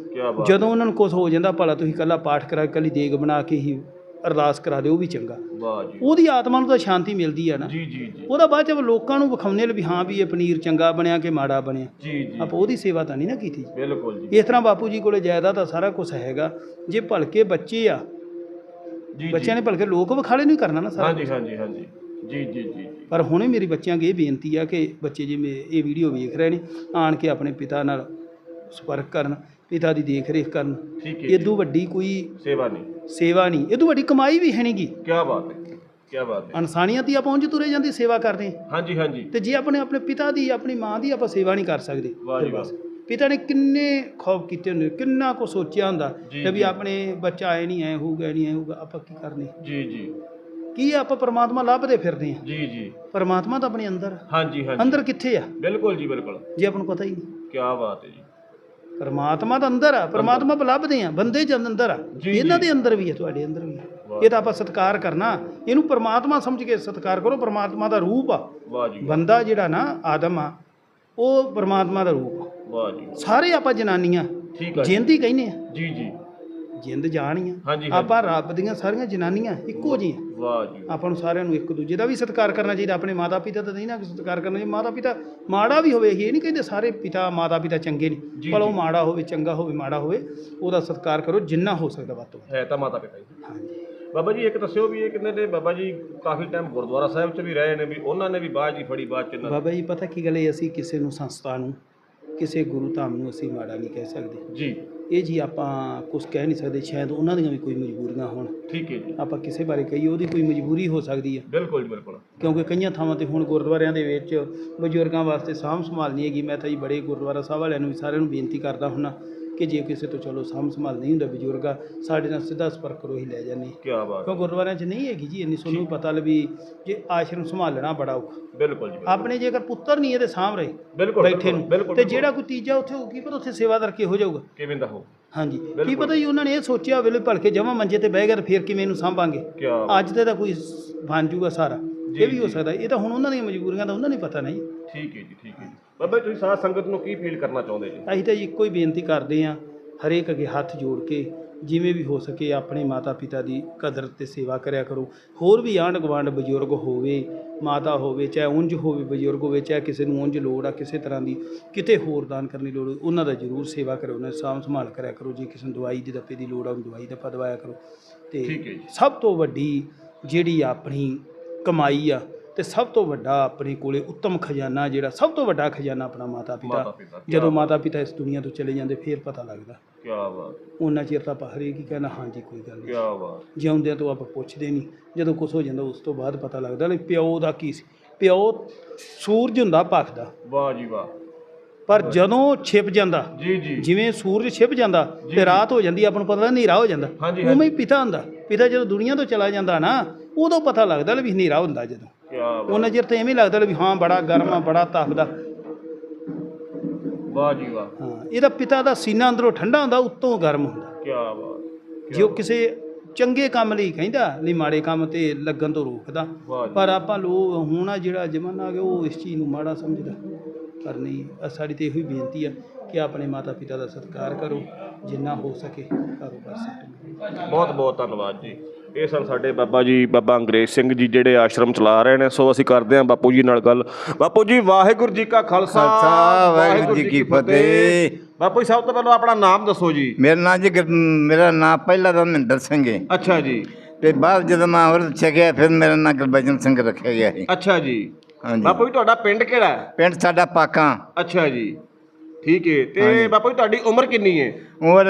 ਜਦੋਂ ਉਹਨਾਂ ਨੂੰ ਕੁਝ ਹੋ ਜਾਂਦਾ ਭਲਾ ਤੁਸੀਂ ਕੱਲਾ ਪਾਠ ਕਰਾ ਕੇ ਕੱਲੀ ਦੇਗ ਬਣਾ ਕੇ ਹੀ ਅਰਦਾਸ ਕਰਾ ਦਿਓ ਉਹ ਵੀ ਚੰਗਾ। ਵਾਹ ਜੀ। ਉਹਦੀ ਆਤਮਾ ਨੂੰ ਤਾਂ ਸ਼ਾਂਤੀ ਮਿਲਦੀ ਆ ਨਾ। ਜੀ ਜੀ ਜੀ। ਉਹਦਾ ਬਾਅਦ ਚ ਲੋਕਾਂ ਨੂੰ ਵਿਖਾਉਣੇ ਲਈ ਵੀ ਹਾਂ ਵੀ ਇਹ ਪਨੀਰ ਚੰਗਾ ਬਣਿਆ ਕਿ ਮਾੜਾ ਬਣਿਆ। ਜੀ ਜੀ। ਆਪਾਂ ਉਹਦੀ ਸੇਵਾ ਤਾਂ ਨਹੀਂ ਨਾ ਕੀਤੀ। ਬਿਲਕੁਲ ਜੀ। ਇਸ ਤਰ੍ਹਾਂ ਬਾਪੂ ਜੀ ਕੋਲੇ ਜਾਇਦਾਦ ਤਾਂ ਸਾਰਾ ਕੁਝ ਹੈਗਾ। ਜੇ ਭਲਕੇ ਬੱਚੇ ਆ ਜੀ। ਬੱਚਿਆਂ ਨੇ ਭਲਕੇ ਲੋਕ ਵਿਖਾਲੇ ਨਹੀਂ ਕਰਨਾ ਨਾ ਸਾਰਾ ਹਾਂਜੀ ਹਾਂਜੀ ਹਾਂਜੀ। ਜੀ ਜੀ ਜੀ ਪਰ ਹੁਣੇ ਮੇਰੀ ਬੱਚਿਆਂ ਅੱਗੇ ਇਹ ਬੇਨਤੀ ਆ ਕਿ ਬੱਚੇ ਜਿਵੇਂ ਇਹ ਵੀਡੀਓ ਵੇਖ ਰਹੇ ਨੇ ਆਣ ਕੇ ਆਪਣੇ ਪਿਤਾ ਨਾਲ ਸੰਪਰਕ ਕਰਨ ਪਿਤਾ ਦੀ ਦੇਖ ਰੇਖ ਕਰਨ। ਠੀਕ ਹੈ ਇਦੋਂ ਵੱਡੀ ਕੋਈ ਸੇਵਾ ਨਹੀਂ। ਸੇਵਾ ਨਹੀਂ। ਇਦੋਂ ਵੱਡੀ ਕਮਾਈ ਵੀ ਹੈ ਨਹੀਂਗੀ। ਕੀ ਬਾਤ ਹੈ ਕੀ ਬਾਤ ਹੈ। ਇਨਸਾਨੀਅਤ ਹੀ ਆਪਾਂ ਉਂਝ ਤੁਰੇ ਜਾਂਦੀ ਸੇਵਾ ਕਰਦੇ ਹਾਂ। ਹਾਂਜੀ ਹਾਂਜੀ। ਤੇ ਜੇ ਆਪਣੇ ਆਪਣੇ ਪਿਤਾ ਦੀ ਆਪਣੀ ਮਾਂ ਦੀ ਆਪਾਂ ਸੇਵਾ ਨਹੀਂ ਕਰ ਸਕਦੇ ਵਾਹ ਜੀ ਫਿਰ ਬਸ। ਪਿਤਾ ਨੇ ਕਿੰਨੇ ਖੌਫ ਕੀਤੇ ਹੁੰਦੇ ਕਿੰਨਾ ਕੁ ਸੋਚਿਆ ਹੁੰਦਾ ਜੀ, ਕਿ ਵੀ ਜੀ। ਆਪਣੇ ਬੱਚਾ ਐ ਨਹੀਂ ਐ ਹੋਊਗਾ ਨਹੀਂ ਐ ਹੋਊਗਾ ਆਪਾਂ ਕੀ ਕਰਨੇ? ਜੀ ਜੀ। ਕੀ ਆ, ਆਪਾਂ ਪਰਮਾਤਮਾ ਲੱਭਦੇ ਫਿਰਦੇ ਆ? ਜੀ ਜੀ। ਪਰਮਾਤਮਾ ਤਾਂ ਆਪਣੇ ਅੰਦਰ ਆ। ਹਾਂਜੀ ਹਾਂਜੀ। ਅੰਦਰ ਕਿੱਥੇ ਆ? ਬਿਲਕੁਲ ਜੀ ਬਿਲਕੁਲ। ਜੇ ਆਪਾਂ ਨੂੰ ਪਤਾ ਹੀ ਨਹੀਂ। ਕੀ ਬਾਤ ਹੈ ਜੀ। ਪਰਮਾਤਮਾ ਤਾਂ ਅੰਦਰ ਆ ਪਰਮਾਤਮਾ ਆਪਾਂ ਲੱਭਦੇ ਆ ਬੰਦੇ ਜਨ ਅੰਦਰ ਆ ਜੀ, ਇਹਨਾਂ। ਦੇ ਅੰਦਰ ਵੀ ਆ ਤੁਹਾਡੇ ਅੰਦਰ ਵੀ ਆ। ਵਾਹ। ਇਹ ਤਾਂ ਆਪਾਂ ਸਤਿਕਾਰ ਕਰਨਾ ਇਹਨੂੰ ਪਰਮਾਤਮਾ ਸਮਝ ਕੇ ਸਤਿਕਾਰ ਕਰੋ ਪਰਮਾਤਮਾ ਦਾ ਰੂਪ ਆ। ਵਾਹ ਜੀ। ਬੰਦਾ ਜਿਹੜਾ ਨਾ ਆਦਮ ਆ ਉਹ ਪਰਮਾਤਮਾ ਦਾ ਰੂਪ ਆ। ਵਾਹ ਜੀ। ਸਾਰੇ ਆਪਾਂ ਜਨਾਨੀਆਂ ਠੀਕ ਹੈ ਜੀ। ਜਿੰਦ ਕਹਿੰਦੇ ਆ। ਜੀ ਜੀ। ਜਿੰਦ ਜਾਣੀਆਂ। ਹਾਂਜੀ ਹਾਂਜੀ। ਆਪਾਂ ਰੱਬ ਦੀਆਂ ਸਾਰੀਆਂ ਜਨਾਨੀਆਂ ਇੱਕੋ ਜਿਹੀਆਂ। ਵਾਹ ਜੀ। ਆਪਾਂ ਨੂੰ ਸਾਰਿਆਂ ਨੂੰ ਇੱਕ ਦੂਜੇ ਦਾ ਵੀ ਸਤਿਕਾਰ ਕਰਨਾ ਚਾਹੀਦਾ ਆਪਣੇ ਮਾਤਾ ਪਿਤਾ ਦਾ ਨਹੀਂ ਨਾ ਸਤਿਕਾਰ ਕਰਨਾ ਚਾਹੀਦਾ। ਮਾਤਾ ਪਿਤਾ ਮਾੜਾ ਵੀ ਹੋਵੇ ਇਹ ਨਹੀਂ ਕਹਿੰਦੇ ਸਾਰੇ ਪਿਤਾ ਮਾਤਾ ਪਿਤਾ ਚੰਗੇ ਜੀ, ਨਹੀਂ ਪਰ ਉਹ ਜੀ। ਮਾੜਾ ਹੋਵੇ ਚੰਗਾ ਹੋਵੇ ਮਾੜਾ ਹੋਵੇ ਉਹਦਾ ਸਤਿਕਾਰ ਕਰੋ ਜਿੰਨਾ ਹੋ ਸਕਦਾ ਵੱਧ ਤੋਂ ਵੱਧ। ਹੈ ਤਾਂ ਮਾਤਾ ਪਿਤਾ ਜੀ ਹਾਂਜੀ। ਬਾਬਾ ਜੀ ਇੱਕ ਦੱਸਿਓ ਵੀ ਇਹ ਕਿੰਨੇ ਨੇ? ਬਾਬਾ ਜੀ ਕਾਫੀ ਟਾਈਮ ਗੁਰਦੁਆਰਾ ਸਾਹਿਬ 'ਚ ਵੀ ਰਹੇ ਨੇ ਵੀ ਉਹਨਾਂ ਨੇ ਵੀ ਬਾਜ ਜੀ ਫੜੀ ਬਾਅਦ 'ਚ ਇਹਨਾਂ ਬਾਬਾ ਜੀ ਪਤਾ ਕੀ ਗੱਲ ਹੈ ਅਸੀਂ ਕਿਸੇ ਨੂੰ ਸੰਸਥਾ ਨੂੰ ਕਿਸੇ ਗੁਰੂ ਧਾਮ ਨੂੰ ਅਸੀਂ ਮਾੜਾ ਨਹੀਂ ਕਹਿ ਸਕਦੇ। ਜੀ। ਇਹ ਜੀ ਆਪਾਂ ਕੁਝ ਕਹਿ ਨਹੀਂ ਸਕਦੇ ਸ਼ਾਇਦ ਉਹਨਾਂ ਦੀਆਂ ਵੀ ਕੋਈ ਮਜਬੂਰੀਆਂ ਹੋਣ। ਠੀਕ ਹੈ ਜੀ। ਆਪਾਂ ਕਿਸੇ ਬਾਰੇ ਕਹੀਏ ਉਹਦੀ ਕੋਈ ਮਜਬੂਰੀ ਹੋ ਸਕਦੀ ਹੈ ਬਿਲਕੁਲ ਜੀ ਬਿਲਕੁਲ। ਕਿਉਂਕਿ ਕਈਆਂ ਥਾਵਾਂ ਤੇ ਹੁਣ ਗੁਰਦੁਆਰਿਆਂ ਦੇ ਵਿੱਚ ਬਜ਼ੁਰਗਾਂ ਵਾਸਤੇ ਸਾਂਭ ਸੰਭਾਲ ਨਹੀਂ ਹੈਗੀ। ਮੈਂ ਤਾਂ ਜੀ ਬੜੇ ਗੁਰਦੁਆਰਾ ਸਾਹਿਬ ਵਾਲਿਆਂ ਨੂੰ ਵੀ ਸਾਰਿਆਂ ਨੂੰ ਬੇਨਤੀ ਕਰਦਾ ਹੁੰਨਾ। ਕਿ ਜੇ ਕਿਸੇ ਤੋਂ ਚਲੋ ਸਾਂਭ ਸੰਭਾਲ ਨਹੀਂ ਹੁੰਦਾ ਬਜ਼ੁਰਗਾ ਸਾਡੇ ਨਾਲ ਸਿੱਧਾ ਸੰਪਰਕ ਕਰੋ ਹੀ ਲੈ ਜਾਂਦੇ ਕੀ ਬਾਤ ਕਿਉਂ ਗੁਰਦੁਆਰਿਆਂ 'ਚ ਨਹੀਂ ਹੈਗੀ ਜੀ ਇੰਨੀ ਤੁਹਾਨੂੰ ਪਤਾ ਲਵੀ ਜੇ ਆਸ਼ਰਮ ਸੰਭਾਲਣਾ ਬੜਾ ਔਖਾ। ਬਿਲਕੁਲ ਜੀ। ਆਪਣੇ ਜੇਕਰ ਪੁੱਤਰ ਨਹੀਂ ਇਹਦੇ ਸਾਂਭ ਰਹੇ ਬਿਲਕੁਲ ਬੈਠੇ ਨੂੰ ਤੇ। ਜਿਹੜਾ ਕੋਈ ਤੀਜਾ ਉੱਥੇ ਹੋ ਕੀ ਪਤਾ ਉੱਥੇ ਸੇਵਾਦਾਰ ਕਿਹੋ ਜਾਊਗਾ। ਕਿਵੇਂ ਦਾ ਹੋ ਹਾਂਜੀ ਕੀ। ਪਤਾ ਜੀ ਉਹਨਾਂ ਨੇ ਇਹ ਸੋਚਿਆ ਹੋਵੇ ਭਲਕੇ ਜਮਾ ਮੰਜੇ ਤੇ ਬਹਿ ਗਿਆ ਤੇ ਫੇਰ ਕਿਵੇਂ ਇਹਨੂੰ ਸਾਂਭਾਂਗੇ। ਕੀ ਅੱਜ ਤੇ ਤਾਂ ਕੋਈ ਬਣ ਜੂਗਾ ਸਾਰਾ। ਇਹ ਵੀ ਹੋ। ਸਕਦਾ ਇਹ ਤਾਂ ਹੁਣ ਉਹਨਾਂ ਦੀਆਂ ਮਜਬੂਰੀਆਂ ਦਾ ਉਹਨਾਂ ਨੂੰ ਪਤਾ ਨਹੀਂ। ਠੀਕ ਹੈ ਜੀ ਠੀਕ ਹੈ ਜੀ। ਬਾਬਾ ਜੀ ਤੁਸੀਂ ਸਾਧ ਸੰਗਤ ਨੂੰ ਕੀ ਫੀਲ ਕਰਨਾ ਚਾਹੁੰਦੇ ਜੀ? ਅਸੀਂ ਤਾਂ ਜੀ ਇੱਕੋ ਹੀ ਬੇਨਤੀ ਕਰਦੇ ਹਾਂ ਹਰੇਕ ਅੱਗੇ ਹੱਥ ਜੋੜ ਕੇ ਜਿਵੇਂ ਵੀ ਹੋ ਸਕੇ ਆਪਣੇ ਮਾਤਾ ਪਿਤਾ ਦੀ ਕਦਰ ਤੇ ਸੇਵਾ ਕਰਿਆ ਕਰੋ। ਹੋਰ ਵੀ ਆਂਢ ਗੁਆਂਢ ਬਜ਼ੁਰਗ ਹੋਵੇ ਮਾਤਾ ਹੋਵੇ ਚਾਹੇ ਉਂਝ ਹੋਵੇ ਬਜ਼ੁਰਗ ਹੋਵੇ ਚਾਹੇ ਕਿਸੇ ਨੂੰ ਉਂਝ ਲੋੜ ਆ ਕਿਸੇ ਤਰ੍ਹਾਂ ਦੀ ਕਿਤੇ ਹੋਰ ਦਾਨ ਕਰਨ ਦੀ ਲੋੜ ਹੋਵੇ, ਉਹਨਾਂ ਦਾ ਜ਼ਰੂਰ ਸੇਵਾ ਕਰੋ ਉਹਨਾਂ ਦੀ ਸਾਂਭ ਸੰਭਾਲ ਕਰਿਆ ਕਰੋ। ਜੇ ਕਿਸੇ ਨੂੰ ਦਵਾਈ ਦੀ ਦੱਪੇ ਦੀ ਲੋੜ ਆ ਉਹਨੂੰ ਦਵਾਈ ਦੱਪਾ ਦਵਾਇਆ ਕਰੋ। ਤੇ ਠੀਕ ਹੈ ਜੀ। ਸਭ ਤੋਂ ਵੱਡੀ ਜਿਹੜੀ ਆਪਣੀ ਕਮਾਈ ਆ ਤੇ ਸਭ ਤੋਂ ਵੱਡਾ ਆਪਣੇ ਕੋਲੇ ਉੱਤਮ ਖਜ਼ਾਨਾ ਜਿਹੜਾ ਸਭ ਤੋਂ ਵੱਡਾ ਖਜ਼ਾਨਾ ਆਪਣਾ ਮਾਤਾ ਪਿਤਾ। ਜਦੋਂ ਮਾਤਾ ਪਿਤਾ ਇਸ ਦੁਨੀਆ ਤੋਂ ਚਲੇ ਜਾਂਦੇ ਫੇਰ ਪਤਾ ਲੱਗਦਾ। ਕੀ ਬਾਤ। ਉਹਨਾਂ ਚਿਰ ਤਾਂ ਆਪਾਂ ਹਰੇਕ ਹੀ ਕਹਿੰਦਾ ਹਾਂਜੀ ਕੋਈ ਗੱਲ ਕੀ ਨਹੀਂ ਬਾਤ। ਜਿਉਂਦਿਆਂ ਤੋਂ ਆਪਾਂ ਪੁੱਛਦੇ ਨਹੀਂ। ਜਦੋਂ ਕੁਝ ਹੋ ਜਾਂਦਾ ਉਸ ਤੋਂ ਬਾਅਦ ਪਤਾ ਲੱਗਦਾ ਲੈ ਪਿਓ ਦਾ ਕੀ ਸੀ। ਪਿਓ ਸੂਰਜ ਹੁੰਦਾ ਭਖਦਾ ਵਾਹ ਜੀ ਵਾਹ। ਪਰ ਜਦੋਂ ਛਿਪ ਜਾਂਦਾ ਜੀ ਜੀ। ਜਿਵੇਂ ਸੂਰਜ ਛਿਪ ਜਾਂਦਾ ਤੇ ਰਾਤ ਹੋ ਜਾਂਦੀ ਆਪਾਂ ਨੂੰ ਪਤਾ ਹਨੇਰਾ ਹੋ ਜਾਂਦਾ। ਹਾਂਜੀ, ਉਵੇਂ ਹੀ ਪਿਤਾ ਹੁੰਦਾ। ਪਿਤਾ ਜਦੋਂ ਦੁਨੀਆ ਤੋਂ ਚਲਾ ਜਾਂਦਾ ਨਾ ਉਦੋਂ ਪਤਾ ਲੱਗਦਾ ਲੈ ਵੀ ਹਨੇਰਾ ਹੁੰਦਾ ਜਦੋਂ। ਉਹਨਾਂ ਚਿਰ ਤਾਂ ਐਵੇਂ ਲੱਗਦਾ ਲੈ ਵੀ ਹਾਂ ਬੜਾ ਗਰਮ ਆ ਬੜਾ ਤਪਦਾ। ਵਾਹ ਜੀ ਵਾਹ। ਹਾਂ ਇਹਦਾ ਪਿਤਾ ਦਾ ਸੀਨਾ ਅੰਦਰੋਂ ਠੰਡਾ ਹੁੰਦਾ ਉੱਤੋਂ ਗਰਮ ਹੁੰਦਾ। ਕੀ ਬਾਤ ਜੇ ਕਿਸੇ ਚੰਗੇ ਕੰਮ ਲਈ ਕਹਿੰਦਾ ਨਹੀਂ ਮਾੜੇ ਕੰਮ ਤੇ ਲੱਗਣ ਤੋਂ ਰੋਕਦਾ। ਪਰ ਆਪਾਂ ਲੋਕ ਹੁਣ ਆ ਜਿਹੜਾ ਜ਼ਮਾਨਾ ਆ ਗਿਆ ਉਹ ਇਸ ਚੀਜ਼ ਨੂੰ ਮਾੜਾ ਸਮਝਦਾ। ਪਰ ਨਹੀਂ ਸਾਡੀ ਤੇ ਇਹੋ ਹੀ ਬੇਨਤੀ ਆ ਕਿ ਆਪਣੇ ਮਾਤਾ ਪਿਤਾ ਦਾ ਸਤਿਕਾਰ ਕਰੋ ਜਿੰਨਾ ਹੋ ਸਕੇ ਕਾਰੋਬਾਰ ਸੈੱਟ ਬਹੁਤ ਬਹੁਤ ਧੰਨਵਾਦ ਜੀ। ਇਹ ਸਨ ਸਾਡੇ ਬਾਬਾ ਜੀ ਬਾਬਾ ਅੰਗਰੇਜ਼ ਸਿੰਘ ਜੀ ਜਿਹੜੇ ਆਸ਼ਰਮ ਚਲਾ ਰਹੇ ਨੇ। ਸੋ ਅਸੀਂ ਕਰਦੇ ਹਾਂ ਬਾਪੂ ਜੀ ਨਾਲ ਗੱਲ। ਬਾਪੂ ਜੀ ਵਾਹਿਗੁਰੂ ਜੀ ਕਾ ਖਾਲਸਾ। ਵਾਹਿਗੁਰੂ ਜੀ ਕੀ ਫਤਿਹ। ਬਾਪੂ ਜੀ ਸਭ ਤੋਂ ਪਹਿਲਾਂ ਆਪਣਾ ਨਾਮ ਦੱਸੋ ਜੀ। ਮੇਰਾ ਨਾਂ ਜੀ ਗੁਰ- ਮੇਰਾ ਨਾਂ ਪਹਿਲਾ ਤਾਂ ਮਹਿੰਦਰ ਸਿੰਘ ਹੈ ਅੱਛਾ ਜੀ। ਤੇ ਬਾਅਦ ਜਦੋਂ ਮੈਂ ਹੋਰ ਛਕਿਆ ਫਿਰ ਮੇਰਾ ਨਾਂ ਗੁਰਬਚਨ ਸਿੰਘ ਰੱਖਿਆ ਗਿਆ ਹੈ ਅੱਛਾ ਜੀ। ਹਾਂਜੀ। ਬਾਪੂ ਜੀ ਤੁਹਾਡਾ ਪਿੰਡ ਕਿਹੜਾ ਹੈ? ਪਿੰਡ ਸਾਡਾ ਪਾਕਾਂ। ਅੱਛਾ ਜੀ। ਠੀਕ ਹੈ ਤੇ ਬਾਪੂ ਜੀ ਤੁਹਾਡੀ ਉਮਰ ਕਿੰਨੀ ਹੈ ਉਮਰ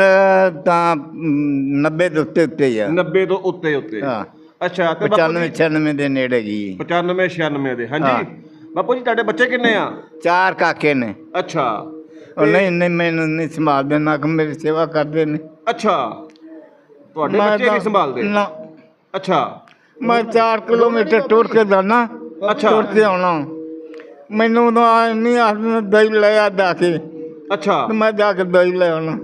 ਤਾਂ ਮ, 90 ਦੇ ਉੱਤੇ ਉੱਤੇ ਹੀ ਆ। 90 ਤੋਂ ਉੱਤੇ ਉੱਤੇ। ਹਾਂ। ਅੱਛਾ ਤੇ ਬਾਪੂ 95 ਜੀ? 96 ਦੇ ਨੇੜੇ ਗਈ 95 96 ਦੇ। ਹਾਂਜੀ। ਬਾਪੂ ਜੀ ਤੁਹਾਡੇ ਬੱਚੇ ਕਿੰਨੇ ਆ? ਚਾਰ ਕਾਕੇ ਨੇ। ਅੱਛਾ। ਉਹ ਨਹੀਂ ਨਹੀਂ ਮੈਨੂੰ ਨਹੀਂ ਸੰਭਾਲਦੇ ਨਾ ਕਿ ਮੇਰੀ ਸੇਵਾ ਕਰਦੇ ਨੇ। ਅੱਛਾ। ਤੁਹਾਡੇ ਬੱਚੇ ਨਹੀਂ ਸੰਭਾਲਦੇ? ਨਾ। ਅੱਛਾ। ਮੈਂ 4 ਕਿਲੋਮੀਟਰ ਟੁਰ ਕੇ ਜਾਣਾ ਅੱਛਾ। ਟੁਰ ਕੇ ਆਉਣਾ। ਮੈਨੂੰ ਤਾਂ ਨਹੀਂ ਆਦਮੀ ਦਈ ਲੈ ਆ ਜਾ ਕੇ। ਅੱਛਾ। ਤੇ ਮੈਂ ਜਾ ਕੇ ਦਈ ਲੈ ਆਉਣਾ।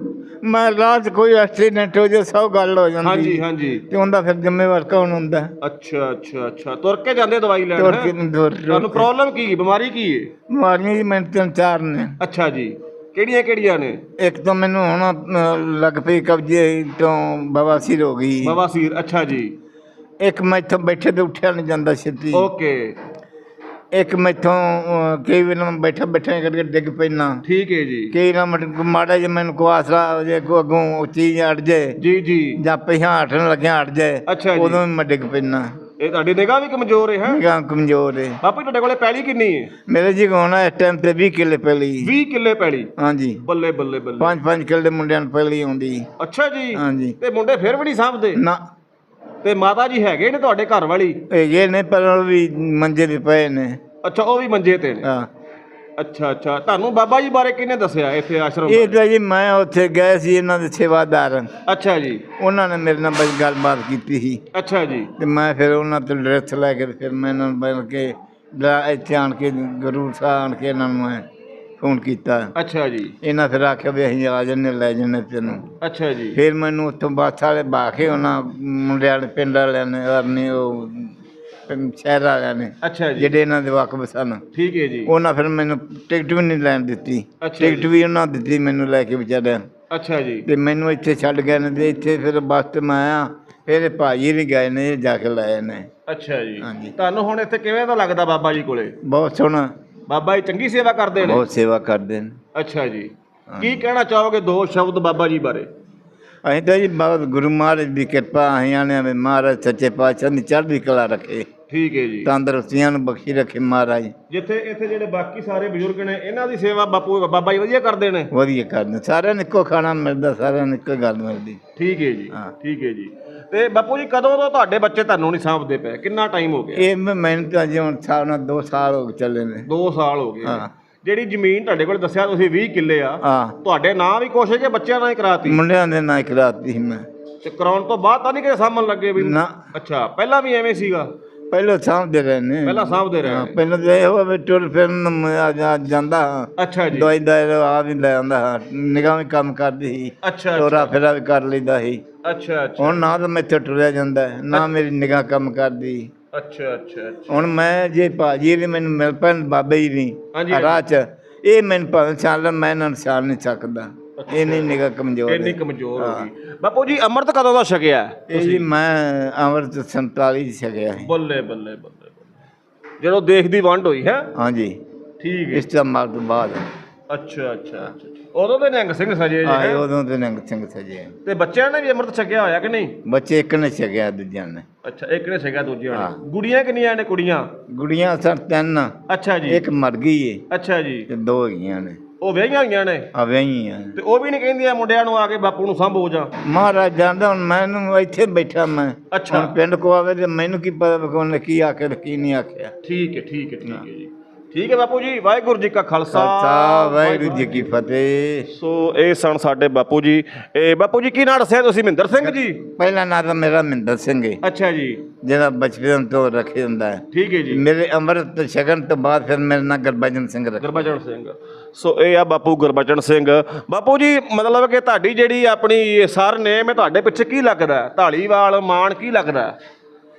ਮੈਂ ਰਾਤ ਕੋਈ ਐਕਸੀਡੈਂਟ ਹੋ ਜੇ ਸੌ ਗੱਲ ਹੋ ਜਾਂਦੀ। ਹਾਂਜੀ ਹਾਂਜੀ। ਤੇ ਉਹਦਾ ਫਿਰ ਜ਼ਿੰਮੇਵਾਰ ਕੌਣ ਹੁੰਦਾ? ਅੱਛਾ ਅੱਛਾ ਅੱਛਾ। ਤੁਰ ਕੇ ਜਾਂਦੇ ਦਵਾਈ ਲੈਣ ਹੈਂ? ਕੇ ਟੁਰ ਤੁਹਾਨੂੰ ਪ੍ਰੋਬਲਮ ਕੀ ਬਿਮਾਰੀ ਕੀ ਹੈ ਮਾਰੀਆਂ ਜੀ ਮੈਨੂੰ ਤਿੰਨ ਚਾਰ ਨੇ। ਅੱਛਾ ਜੀ। ਕਿਹੜੀਆਂ ਕਿਹੜੀਆਂ ਨੇ? ਇੱਕ ਤਾਂ ਮੈਨੂੰ ਹੁਣ ਲੱਗ ਪਈ ਕਬਜ਼ੇ ਤੋਂ ਬਵਾਸੀਰ ਹੋ ਗਈ। ਬਵਾਸੀਰ ਅੱਛਾ ਜੀ। ਇੱਕ ਮੈਂ ਇੱਥੋਂ ਬੈਠੇ ਤੇ ਉੱਠਿਆ ਨਹੀਂ ਜਾਂਦਾ ਛੇਤੀ। ਓਕੇ ਇੱਕ ਮੈਥੋਂ ਅਹ, ਕਈ ਵਾਰ ਮੈਂ ਬੈਠਾ ਬੈਠਾ ਕਰਕੇ ਡਿੱਗ ਪੈਣਾ ਠੀਕ ਹੈ ਜੀ। ਕਈ ਨਾ ਮਾੜਾ ਜਿਹਾ ਮੈਨੂੰ ਕੋ ਆਸਰਾ ਜੇ ਕੋ ਅੱਗੋਂ ਉਹ ਚੀਜ਼ ਅੜ ਜਾਏ ਜੀ ਜੀ। ਜਾਂ ਪਿਛਾਂ ਹਟਣ ਲੱਗਿਆ ਜਾਏ ਅੱਛਾ ਜੀ। ਉਦੋਂ ਵੀ ਮੈਂ ਡਿੱਗ ਪੈਣਾ ਇਹ ਤੁਹਾਡੀ ਨਿਗਾਹ ਵੀ ਕਮਜ਼ੋਰ ਹੈ ਹੈਂ? ਨਿਗਾਹ ਕਮਜ਼ੋਰ ਹੈ। ਬਾਪੂ ਜੀ ਤੁਹਾਡੇ ਕੋਲੇ ਪੈਲੀ ਕਿੰਨੀ ਹੈ? ਮੇਰੇ ਜੀ ਕੋਣਾ ਇਸ ਟਾਈਮ ਤੇ 20 ਕਿੱਲੇ ਪਹਿਲੀ 20 ਕਿੱਲੇ ਪੈਲੀ? ਹਾਂਜੀ। ਬੱਲੇ ਬੱਲੇ ਬੱਲੇ। ਪੰਜ ਪੰਜ ਕਿੱਲੇ ਦੇ ਮੁੰਡਿਆਂ ਨੂੰ ਪਹਿਲੀ ਆਉਂਦੀ। ਅੱਛਾ ਜੀ। ਹਾਂਜੀ। ਤੇ ਮੁੰਡੇ ਫਿਰ ਵੀ ਨਹੀਂ ਸਾਂਭਦੇ? ਨਾ। ਤੇ ਮਾਤਾ ਜੀ ਹੈਗੇ ਨੇ ਤੁਹਾਡੇ ਘਰ ਵਾਲੀ? ਇਹ ਨੇ ਪਰ ਉਹ ਵੀ ਮੰਜੇ ਦੇ ਪਏ ਨੇ। ਅੱਛਾ ਉਹ ਵੀ ਮੰਜੇ ਤੇ ਨੇ? ਹਾਂ। ਅੱਛਾ ਅੱਛਾ। ਤੁਹਾਨੂੰ ਬਾਬਾ ਜੀ ਬਾਰੇ ਕਿਹਨੇ ਦੱਸਿਆ ਇੱਥੇ ਆਸ਼ਰਮ ਇਹ? ਤਾਂ ਜੀ ਮੈਂ ਉੱਥੇ ਗਏ ਸੀ ਇਹਨਾਂ ਦੇ ਸੇਵਾਦਾਰ। ਅੱਛਾ ਜੀ। ਉਹਨਾਂ ਨੇ ਮੇਰੇ ਨਾਲ ਬਸ ਗੱਲਬਾਤ ਕੀਤੀ ਸੀ। ਅੱਛਾ ਜੀ। ਤੇ ਮੈਂ ਫਿਰ ਉਹਨਾਂ ਤੋਂ ਡਰੈਸ ਲੈ ਕੇ ਤੇ ਫਿਰ ਮੈਂ ਇਹਨਾਂ ਨੂੰ ਬਣ ਕੇ ਲਾ- ਇੱਥੇ ਆਣ ਕੇ ਗੁਰੂ ਸਾਹਿਬ ਆਣ ਕੇ ਇਹਨਾਂ ਨੂੰ ਮੈਂ ਫੋਨ ਕੀਤਾ। ਅੱਛਾ ਜੀ। ਇਹਨਾਂ ਫਿਰ ਆਖਿਆ ਵੀ ਅਸੀਂ ਆ ਜੰਨੇ ਲੈ ਜੰਨੇ ਤੈਨੂੰ। ਅੱਛਾ ਜੀ। ਫਿਰ ਮੈਨੂੰ ਉੱਥੋਂ ਬੱਸ ਵਾਲੇ ਬਾਖੇ ਉਹਨਾਂ ਮੁੰਡਿਆਂ ਦੇ ਪਿੰਡ ਵਾਲਿਆਂ ਨੇ ਅਰਨੇ ਉਹ ਸ਼ਹਿਰ ਵਾਲਿਆਂ ਨੇ ਅੱਛਾ ਜੀ। ਜਿਹੜੇ ਇਹਨਾਂ ਦੇ ਵਾਕਫ ਸਨ। ਠੀਕ ਹੈ ਜੀ। ਉਹਨਾਂ ਫਿਰ ਮੈਨੂੰ ਟਿਕਟ ਵੀ ਨਹੀਂ ਲੈਣ ਦਿੱਤੀ। ਅੱਛਾ ਟਿਕਟ ਵੀ ਉਹਨਾਂ ਦਿੱਤੀ ਮੈਨੂੰ ਲੈ ਕੇ ਵਿਚਾਰਿਆਂ। ਅੱਛਾ ਜੀ। ਤੇ ਮੈਨੂੰ ਇੱਥੇ ਛੱਡ ਗਏ ਨੇ ਤੇ ਇੱਥੇ ਫਿਰ ਬੱਸ ਤੇ ਮੈਂ ਆਇਆ। ਫਿਰ ਇਹ ਭਾਜੀ ਵੀ ਗਏ ਨੇ ਇਹ ਜਾ ਕੇ ਲਾਏ ਨੇ। ਅੱਛਾ ਜੀ। ਤੁਹਾਨੂੰ ਹੁਣ ਇੱਥੇ ਕਿਵੇਂ ਦਾ ਲੱਗਦਾ ਬਾਬਾ ਜੀ ਕੋਲੇ? ਬਹੁਤ ਸੋਹਣਾ। ਬਾਬਾ ਜੀ ਚੰਗੀ ਸੇਵਾ ਕਰਦੇ ਨੇ? ਬਹੁਤ ਸੇਵਾ ਕਰਦੇ ਨੇ। ਅੱਛਾ ਜੀ। ਕੀ ਕਹਿਣਾ ਚਾਹੋਗੇ ਦੋ ਸ਼ਬਦ ਬਾਬਾ ਜੀ ਬਾਰੇ? ਅਸੀਂ ਤਾਂ ਜੀ ਗੁਰੂ ਮਹਾਰਾਜ ਦੀ ਕਿਰਪਾ ਆਨੇ ਵੀ ਮਹਾਰਾਜ ਸੱਚੇ ਪਾਤਸ਼ਾਹ ਦੀ ਚੜ੍ਹਦੀ ਕਲਾ ਰੱਖੇ। ਠੀਕ ਹੈ ਜੀ। ਤੰਦਰੁਸਤੀਆਂ ਨੂੰ ਬਖਸ਼ੀ ਰੱਖੇ ਮਹਾਰਾਜ। ਜਿੱਥੇ ਇੱਥੇ ਜਿਹੜੇ ਬਾਕੀ ਸਾਰੇ ਬਜ਼ੁਰਗ ਨੇ ਇਹਨਾਂ ਦੀ ਸੇਵਾ ਬਾਪੂ ਬਾਬਾ ਜੀ ਵਧੀਆ ਕਰਦੇ ਨੇ? ਵਧੀਆ ਕਰਦੇ ਸਾਰਿਆਂ ਨੂੰ ਇੱਕੋ ਖਾਣਾ ਮਿਲਦਾ ਸਾਰਿਆਂ ਨੂੰ ਇੱਕੋ ਗੱਲ ਮਿਲਦੀ। ਠੀਕ ਹੈ ਜੀ ਹਾਂ। ਠੀਕ ਹੈ ਜੀ। ਤੇ ਬਾਪੂ ਜੀ ਕਦੋਂ ਤੋਂ ਤੁਹਾਡੇ ਬੱਚੇ ਤੁਹਾਨੂੰ ਨਹੀਂ ਸਾਂਭਦੇ ਪਏ? ਕਿੰਨਾ ਟਾਈਮ ਹੋ ਗਿਆ? ਇਹ ਮੈਂ ਮੈਨੂੰ ਤਾਂ ਜੀ ਹੁਣ ਸਾਲ ਨਾਲ 2 ਸਾਲ ਹੋ ਗਏ ਚੱਲੇ ਨੇ। 2 ਸਾਲ ਹੋ ਗਏ। ਹਾਂ। ਜਿਹੜੀ ਜ਼ਮੀਨ ਤੁਹਾਡੇ ਕੋਲ ਦੱਸਿਆ ਤੁਸੀਂ 20 ਕਿੱਲੇ ਆ। ਹਾਂ। ਤੁਹਾਡੇ ਨਾਂ ਵੀ ਕੁਛ ਹੈ ਬੱਚਿਆਂ ਨਾਲ ਹੀ ਕਰਾਤੀ? ਮੁੰਡਿਆਂ ਦੇ ਨਾਲ ਕਰਾਤੀ ਸੀ ਮੈਂ। ਤੇ ਕਰਾਉਣ ਤੋਂ ਬਾਅਦ ਤਾਂ ਨਹੀਂ ਕਿਤੇ ਸਾਂਭਣ ਲੱਗੇ ਵੀ? ਨਾ। ਅੱਛਾ ਪਹਿਲਾਂ ਵੀ ਐਵੇਂ ਸੀਗਾ? ਪਹਿਲਾਂ ਸਾਂਭਦੇ ਰਹੇ ਨੇ। ਪਹਿਲਾਂ ਸਾਂਭਦੇ ਰਹੇ। ਹਾਂ, ਪਹਿਲਾਂ ਤਾਂ ਇਹ ਹੋਇਆ ਵੀ ਟੁਰ ਫਿਰਨ ਨੂੰ ਮੈਂ ਆ ਜਾ- ਜਾਂਦਾ। ਹਾਂ ਅੱਛਾ ਜੀ। ਦਵਾਈ ਦਾ ਆ ਵੀ ਲੈ ਆਉਂਦਾ ਹਾਂ ਨਿਗਾਹ ਵੀ ਕੰਮ ਕਰਦੀ ਸੀ। ਅੱਛਾ ਤੋਰਾ ਫੇਰਾ ਵੀ ਕਰ ਲੈਂਦਾ ਸੀ। ਅੱਛਾ ਅੱਛਾ। ਹੁਣ ਨਾ ਤਾਂ ਮੈਥੋਂ ਟੁਰਿਆ ਜਾਂਦਾ ਹੈ, ਨਾ ਮੇਰੀ ਨਿਗਾਹ ਕੰਮ ਕਰਦੀ। ਅੱਛਾ ਅੱਛਾ ਅੱਛਾ। ਹੁਣ ਮੈਂ ਜੇ ਭਾਜੀ ਵੀ ਮੈਨੂੰ ਮਿਲ ਪੈਣ ਬਾਬੇ ਜੀ ਹਾਂਜੀ, ਹਾਂਜੀ। ਰਾਹ ਚ ਇਹ ਮੈਨੂੰ ਭਾਵੇਂ ਚੱਲ ਮੈਂ ਇਹਨਾਂ ਨੂੰ ਛਾਲ ਨਹੀਂ ਸਕਦਾ। ਇਹ ਨਹੀਂ ਨਿਗਾਹ ਕਮਜ਼ੋਰ ਇੰਨੀ ਹੈ। ਕਮਜ਼ੋਰ ਹੋ ਗਈ। ਬਾਪੂ ਜੀ ਅੰਮ੍ਰਿਤ ਕਦੋਂ ਦਾ ਛਕਿਆ ਹੈ? ਇਹ ਜੀ ਮੈਂ ਅਮਰਤ 47 ਚ ਛਕਿਆ ਹੈ। ਬੱਲੇ ਬੱਲੇ ਬੱਲੇ ਬੱਲੇ। ਜਦੋਂ ਦੇਖ ਦੀ ਵੰਡ ਹੋਈ ਹੈ? ਹਾਂਜੀ। ਠੀਕ ਹੈ। ਇਸ ਤੋਂ ਮਾਰ ਤੋਂ ਬਾਅਦ। ਅੱਛਾ ਅੱਛਾ ਅੱਛਾ ਉਦੋਂ ਤੇ ਨਿਹੰਗ ਸਿੰਘ ਸਜੇ ਜੀ ਆਏ ਹੈਂ? ਉਦੋਂ ਤੇ ਨੰਗ ਸਿੰਘ ਸਜੇ ਤੇ ਬੱਚਿਆਂ ਨੇ ਵੀ ਅੰਮ੍ਰਿਤ ਛਕਿਆ ਹੋਇਆ ਕਿ ਨਹੀਂ? ਬੱਚੇ ਇੱਕ ਨੇ ਛਕਿਆ ਦੂਜਿਆਂ ਨੇ। ਅੱਛਾ ਇੱਕ ਨੇ ਛਕਿਆ ਦੂਜਿਆਂ ਹਾਂ। ਨੇ ਗੁੜੀਆਂ ਕਿੰਨੀਆਂ ਨੇ ਕੁੜੀਆਂ? ਗੁੜੀਆਂ ਸਨ ਤਿੰਨ। ਅੱਛਾ ਜੀ। ਇੱਕ ਮਰ ਗਈ ਏ। ਅੱਛਾ ਜੀ। ਤੇ ਦੋ ਹੈਗੀਆਂ ਨੇ। ਉਹ ਵਿਆਹੀਆਂ ਹੋਈਆਂ ਨੇ। ਆ ਵਿਆਹੀਆਂ। ਤੇ ਉਹ ਵੀ ਨਹੀਂ ਕਹਿੰਦੀਆਂ ਮੁੰਡਿਆਂ ਨੂੰ ਆ ਕੇ ਬਾਪੂ ਨੂੰ ਸੰਭੋ ਜਾ। ਮਹਾਰਾਜ ਜਾਣਦਾ ਹੁਣ ਮੈਨੂੰ ਇੱਥੇ ਬੈਠਾ ਮੈਂ। ਅੱਛਾ। ਹੁਣ ਪਿੰਡ ਕੋ ਆਵੇ ਤੇ ਮੈਨੂੰ ਕੀ ਪਤਾ ਵੀ ਉਹਨੇ ਕੀ ਆਖਿਆ ਤੇ ਕੀ ਨਹੀਂ ਆਖਿਆ। ਠੀਕ ਹੈ ਠੀਕ ਹੈ ਠੀਕ ਹੈ ਜੀ। ਠੀਕ ਹੈ ਬਾਪੂ ਜੀ ਵਾਹਿਗੁਰੂ ਜੀ ਕਾ ਖਾਲਸਾ। ਖਾਲਸਾ ਵਾਹਿਗੁਰੂ ਜੀ ਕੀ ਫਤਿਹ। ਸੋ ਇਹ ਸਨ ਸਾਡੇ ਬਾਪੂ ਜੀ। ਇਹ ਬਾਪੂ ਜੀ ਕੀ ਨਾਂ ਦੱਸਿਆ ਤੁਸੀਂ? ਮਹਿੰਦਰ ਸਿੰਘ ਜੀ? ਪਹਿਲਾ ਨਾਂ ਤਾਂ ਮੇਰਾ ਮਹਿੰਦਰ ਸਿੰਘ ਹੈ ਅੱਛਾ ਜੀ। ਜਿਹੜਾ ਬਚਪਨ ਤੋਂ ਰੱਖੇ ਹੁੰਦਾ ਹੈ। ਠੀਕ ਹੈ ਜੀ। ਮੇਰੇ ਅੰਮ੍ਰਿਤ ਛਕਣ ਤੋਂ ਬਾਅਦ ਫਿਰ ਮੇਰਾ ਨਾਂ ਗੁਰਬਚਨ ਸਿੰਘ ਰੱਖਿਆ। ਗੁਰਬਚਨ ਸਿੰਘ। ਸੋ ਇਹ ਆ ਬਾਪੂ ਗੁਰਬਚਨ ਸਿੰਘ। ਬਾਪੂ ਜੀ ਮਤਲਬ ਕਿ ਤੁਹਾਡੀ ਜਿਹੜੀ ਆਪਣੀ ਸਰ ਨੇਮ ਹੈ ਤੁਹਾਡੇ ਪਿੱਛੇ ਕੀ ਲੱਗਦਾ ਹੈ? ਢਾਲੀਵਾਲ ਮਾਨ ਕੀ ਲੱਗਦਾ ਹੈ?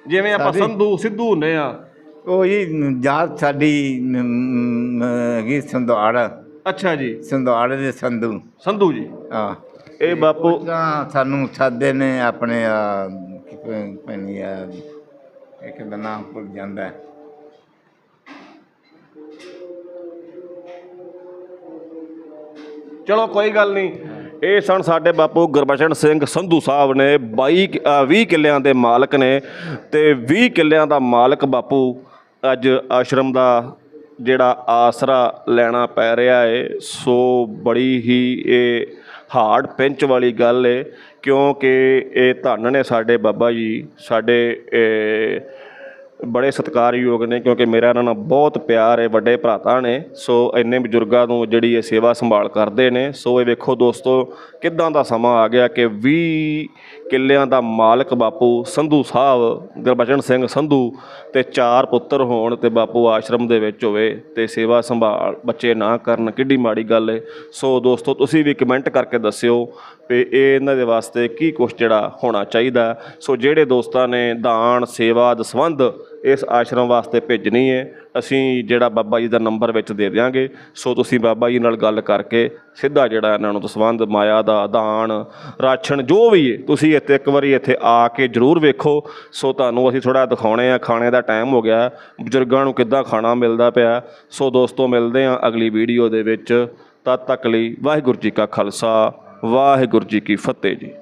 ਜਿਵੇਂ ਆਪਾਂ ਸੰਧੂ ਸਿੱਧੂ ਹੁੰਨੇ ਆ ਉਹ ਜੀ ਜਾਤ ਸਾਡੀ ਹੈਗੀ ਸੰਧਵਾੜ। ਅੱਛਾ ਜੀ। ਸੰਧਵਾੜ ਦੇ ਸੰਧੂ। ਸੰਧੂ ਜੀ। ਆ ਇਹ ਬਾਪੂ ਸਾਨੂੰ ਸਾਦੇ ਨੇ ਆਪਣੇ ਪੈਣੀ ਆ ਇੱਕ ਦਾ ਨਾਮ ਭੁੱਲ ਜਾਂਦਾ ਚਲੋ ਕੋਈ ਗੱਲ ਨਹੀਂ। ਇਹ ਸਨ ਸਾਡੇ ਬਾਪੂ ਗੁਰਬਚਨ ਸਿੰਘ ਸੰਧੂ ਸਾਹਿਬ ਨੇ 22 ਕਿ- ਅ, 20 ਕਿੱਲਿਆਂ ਦੇ ਮਾਲਕ ਨੇ ਤੇ 20 ਕਿੱਲਿਆਂ ਦਾ ਮਾਲਕ ਬਾਪੂ ਅੱਜ ਆਸ਼ਰਮ ਦਾ ਜਿਹੜਾ ਆਸਰਾ ਲੈਣਾ ਪੈ ਰਿਹਾ ਏ। ਸੋ ਬੜੀ ਹੀ ਇਹ ਹਾਰਡ ਪਿੰਚ ਵਾਲੀ ਗੱਲ ਏ ਕਿਉਂਕਿ ਇਹ ਧੰਨ ਨੇ ਸਾਡੇ ਬਾਬਾ ਜੀ ਸਾਡੇ ਇਹ, ਬੜੇ ਸਤਿਕਾਰਯੋਗ ਨੇ, ਕਿਉਂਕਿ ਮੇਰਾ ਇਹਨਾਂ ਨਾਲ ਬਹੁਤ ਪਿਆਰ ਹੈ, ਵੱਡੇ ਭਰਾਤਾ ਨੇ। ਸੋ ਇੰਨੇ ਬਜ਼ੁਰਗਾਂ ਨੂੰ ਜਿਹੜੀ ਇਹ ਸੇਵਾ ਸੰਭਾਲ ਕਰਦੇ ਨੇ, ਸੋ ਇਹ ਵੇਖੋ ਦੋਸਤੋ ਕਿੱਦਾਂ ਦਾ ਸਮਾਂ ਆ ਗਿਆ ਕਿ 20 ਕਿੱਲਿਆਂ ਦਾ ਮਾਲਕ ਬਾਪੂ ਸੰਧੂ ਸਾਹਿਬ, ਗੁਰਬਚਨ ਸਿੰਘ ਸੰਧੂ ਤੇ ਚਾਰ ਪੁੱਤਰ ਹੋਣ ਤੇ ਬਾਪੂ ਆਸ਼ਰਮ ਦੇ ਵਿੱਚ ਹੋਵੇ ਤੇ ਸੇਵਾ ਸੰਭਾਲ ਬੱਚੇ ਨਾ ਕਰਨ, ਕਿੱਡੀ ਮਾੜੀ ਗੱਲ ਹੈ ਸੋ ਦੋਸਤੋ, ਤੁਸੀਂ ਵੀ ਕਮੈਂਟ ਕਰਕੇ ਦੱਸਿਓ ਵੀ ਇਹ ਇਹਨਾਂ ਦੇ ਵਾਸਤੇ ਕੀ ਕੁਛ ਜਿਹੜਾ ਹੋਣਾ ਚਾਹੀਦਾ। ਸੋ ਜਿਹੜੇ ਦੋਸਤਾਂ ਨੇ ਦਾਨ, ਸੇਵਾ, ਦਸਵੰਧ ਇਸ ਆਸ਼ਰਮ ਵਾਸਤੇ ਭੇਜਣੀ ਹੈ। ਅਸੀਂ ਜਿਹੜਾ ਬਾਬਾ ਜੀ ਦਾ ਨੰਬਰ ਵਿੱਚ ਦੇ ਦਿਆਂਗੇ। ਸੋ ਤੁਸੀਂ ਬਾਬਾ ਜੀ ਨਾਲ ਗੱਲ ਕਰਕੇ ਸਿੱਧਾ ਜਿਹੜਾ ਇਹਨਾਂ ਨੂੰ ਸੰਬੰਧ, ਮਾਇਆ ਦਾ, ਦਾਨ, ਰਾਸ਼ਨ ਜੋ ਵੀ ਹੈ, ਤੁਸੀਂ ਇੱਥੇ ਇੱਕ ਵਾਰੀ ਇੱਥੇ ਆ ਕੇ ਜਰੂਰ ਵੇਖੋ। ਸੋ ਤੁਹਾਨੂੰ ਅਸੀਂ ਥੋੜਾ ਦਿਖਾਉਣੇ ਆ, ਖਾਣੇ ਦਾ ਟਾਈਮ ਹੋ ਗਿਆ। ਬਜ਼ੁਰਗਾਂ ਨੂੰ ਕਿੱਦਾਂ ਖਾਣਾ ਮਿਲਦਾ ਪਿਆ। ਸੋ ਦੋਸਤੋ, ਮਿਲਦੇ ਆ ਅਗਲੀ ਵੀਡੀਓ ਦੇ ਵਿੱਚ। ਤਦ ਤੱਕ ਲਈ ਵਾਹਿਗੁਰੂ ਜੀ ਕਾ ਖਾਲਸਾ, ਵਾਹਿਗੁਰੂ ਜੀ ਕੀ ਫਤਿਹ ਜੀ।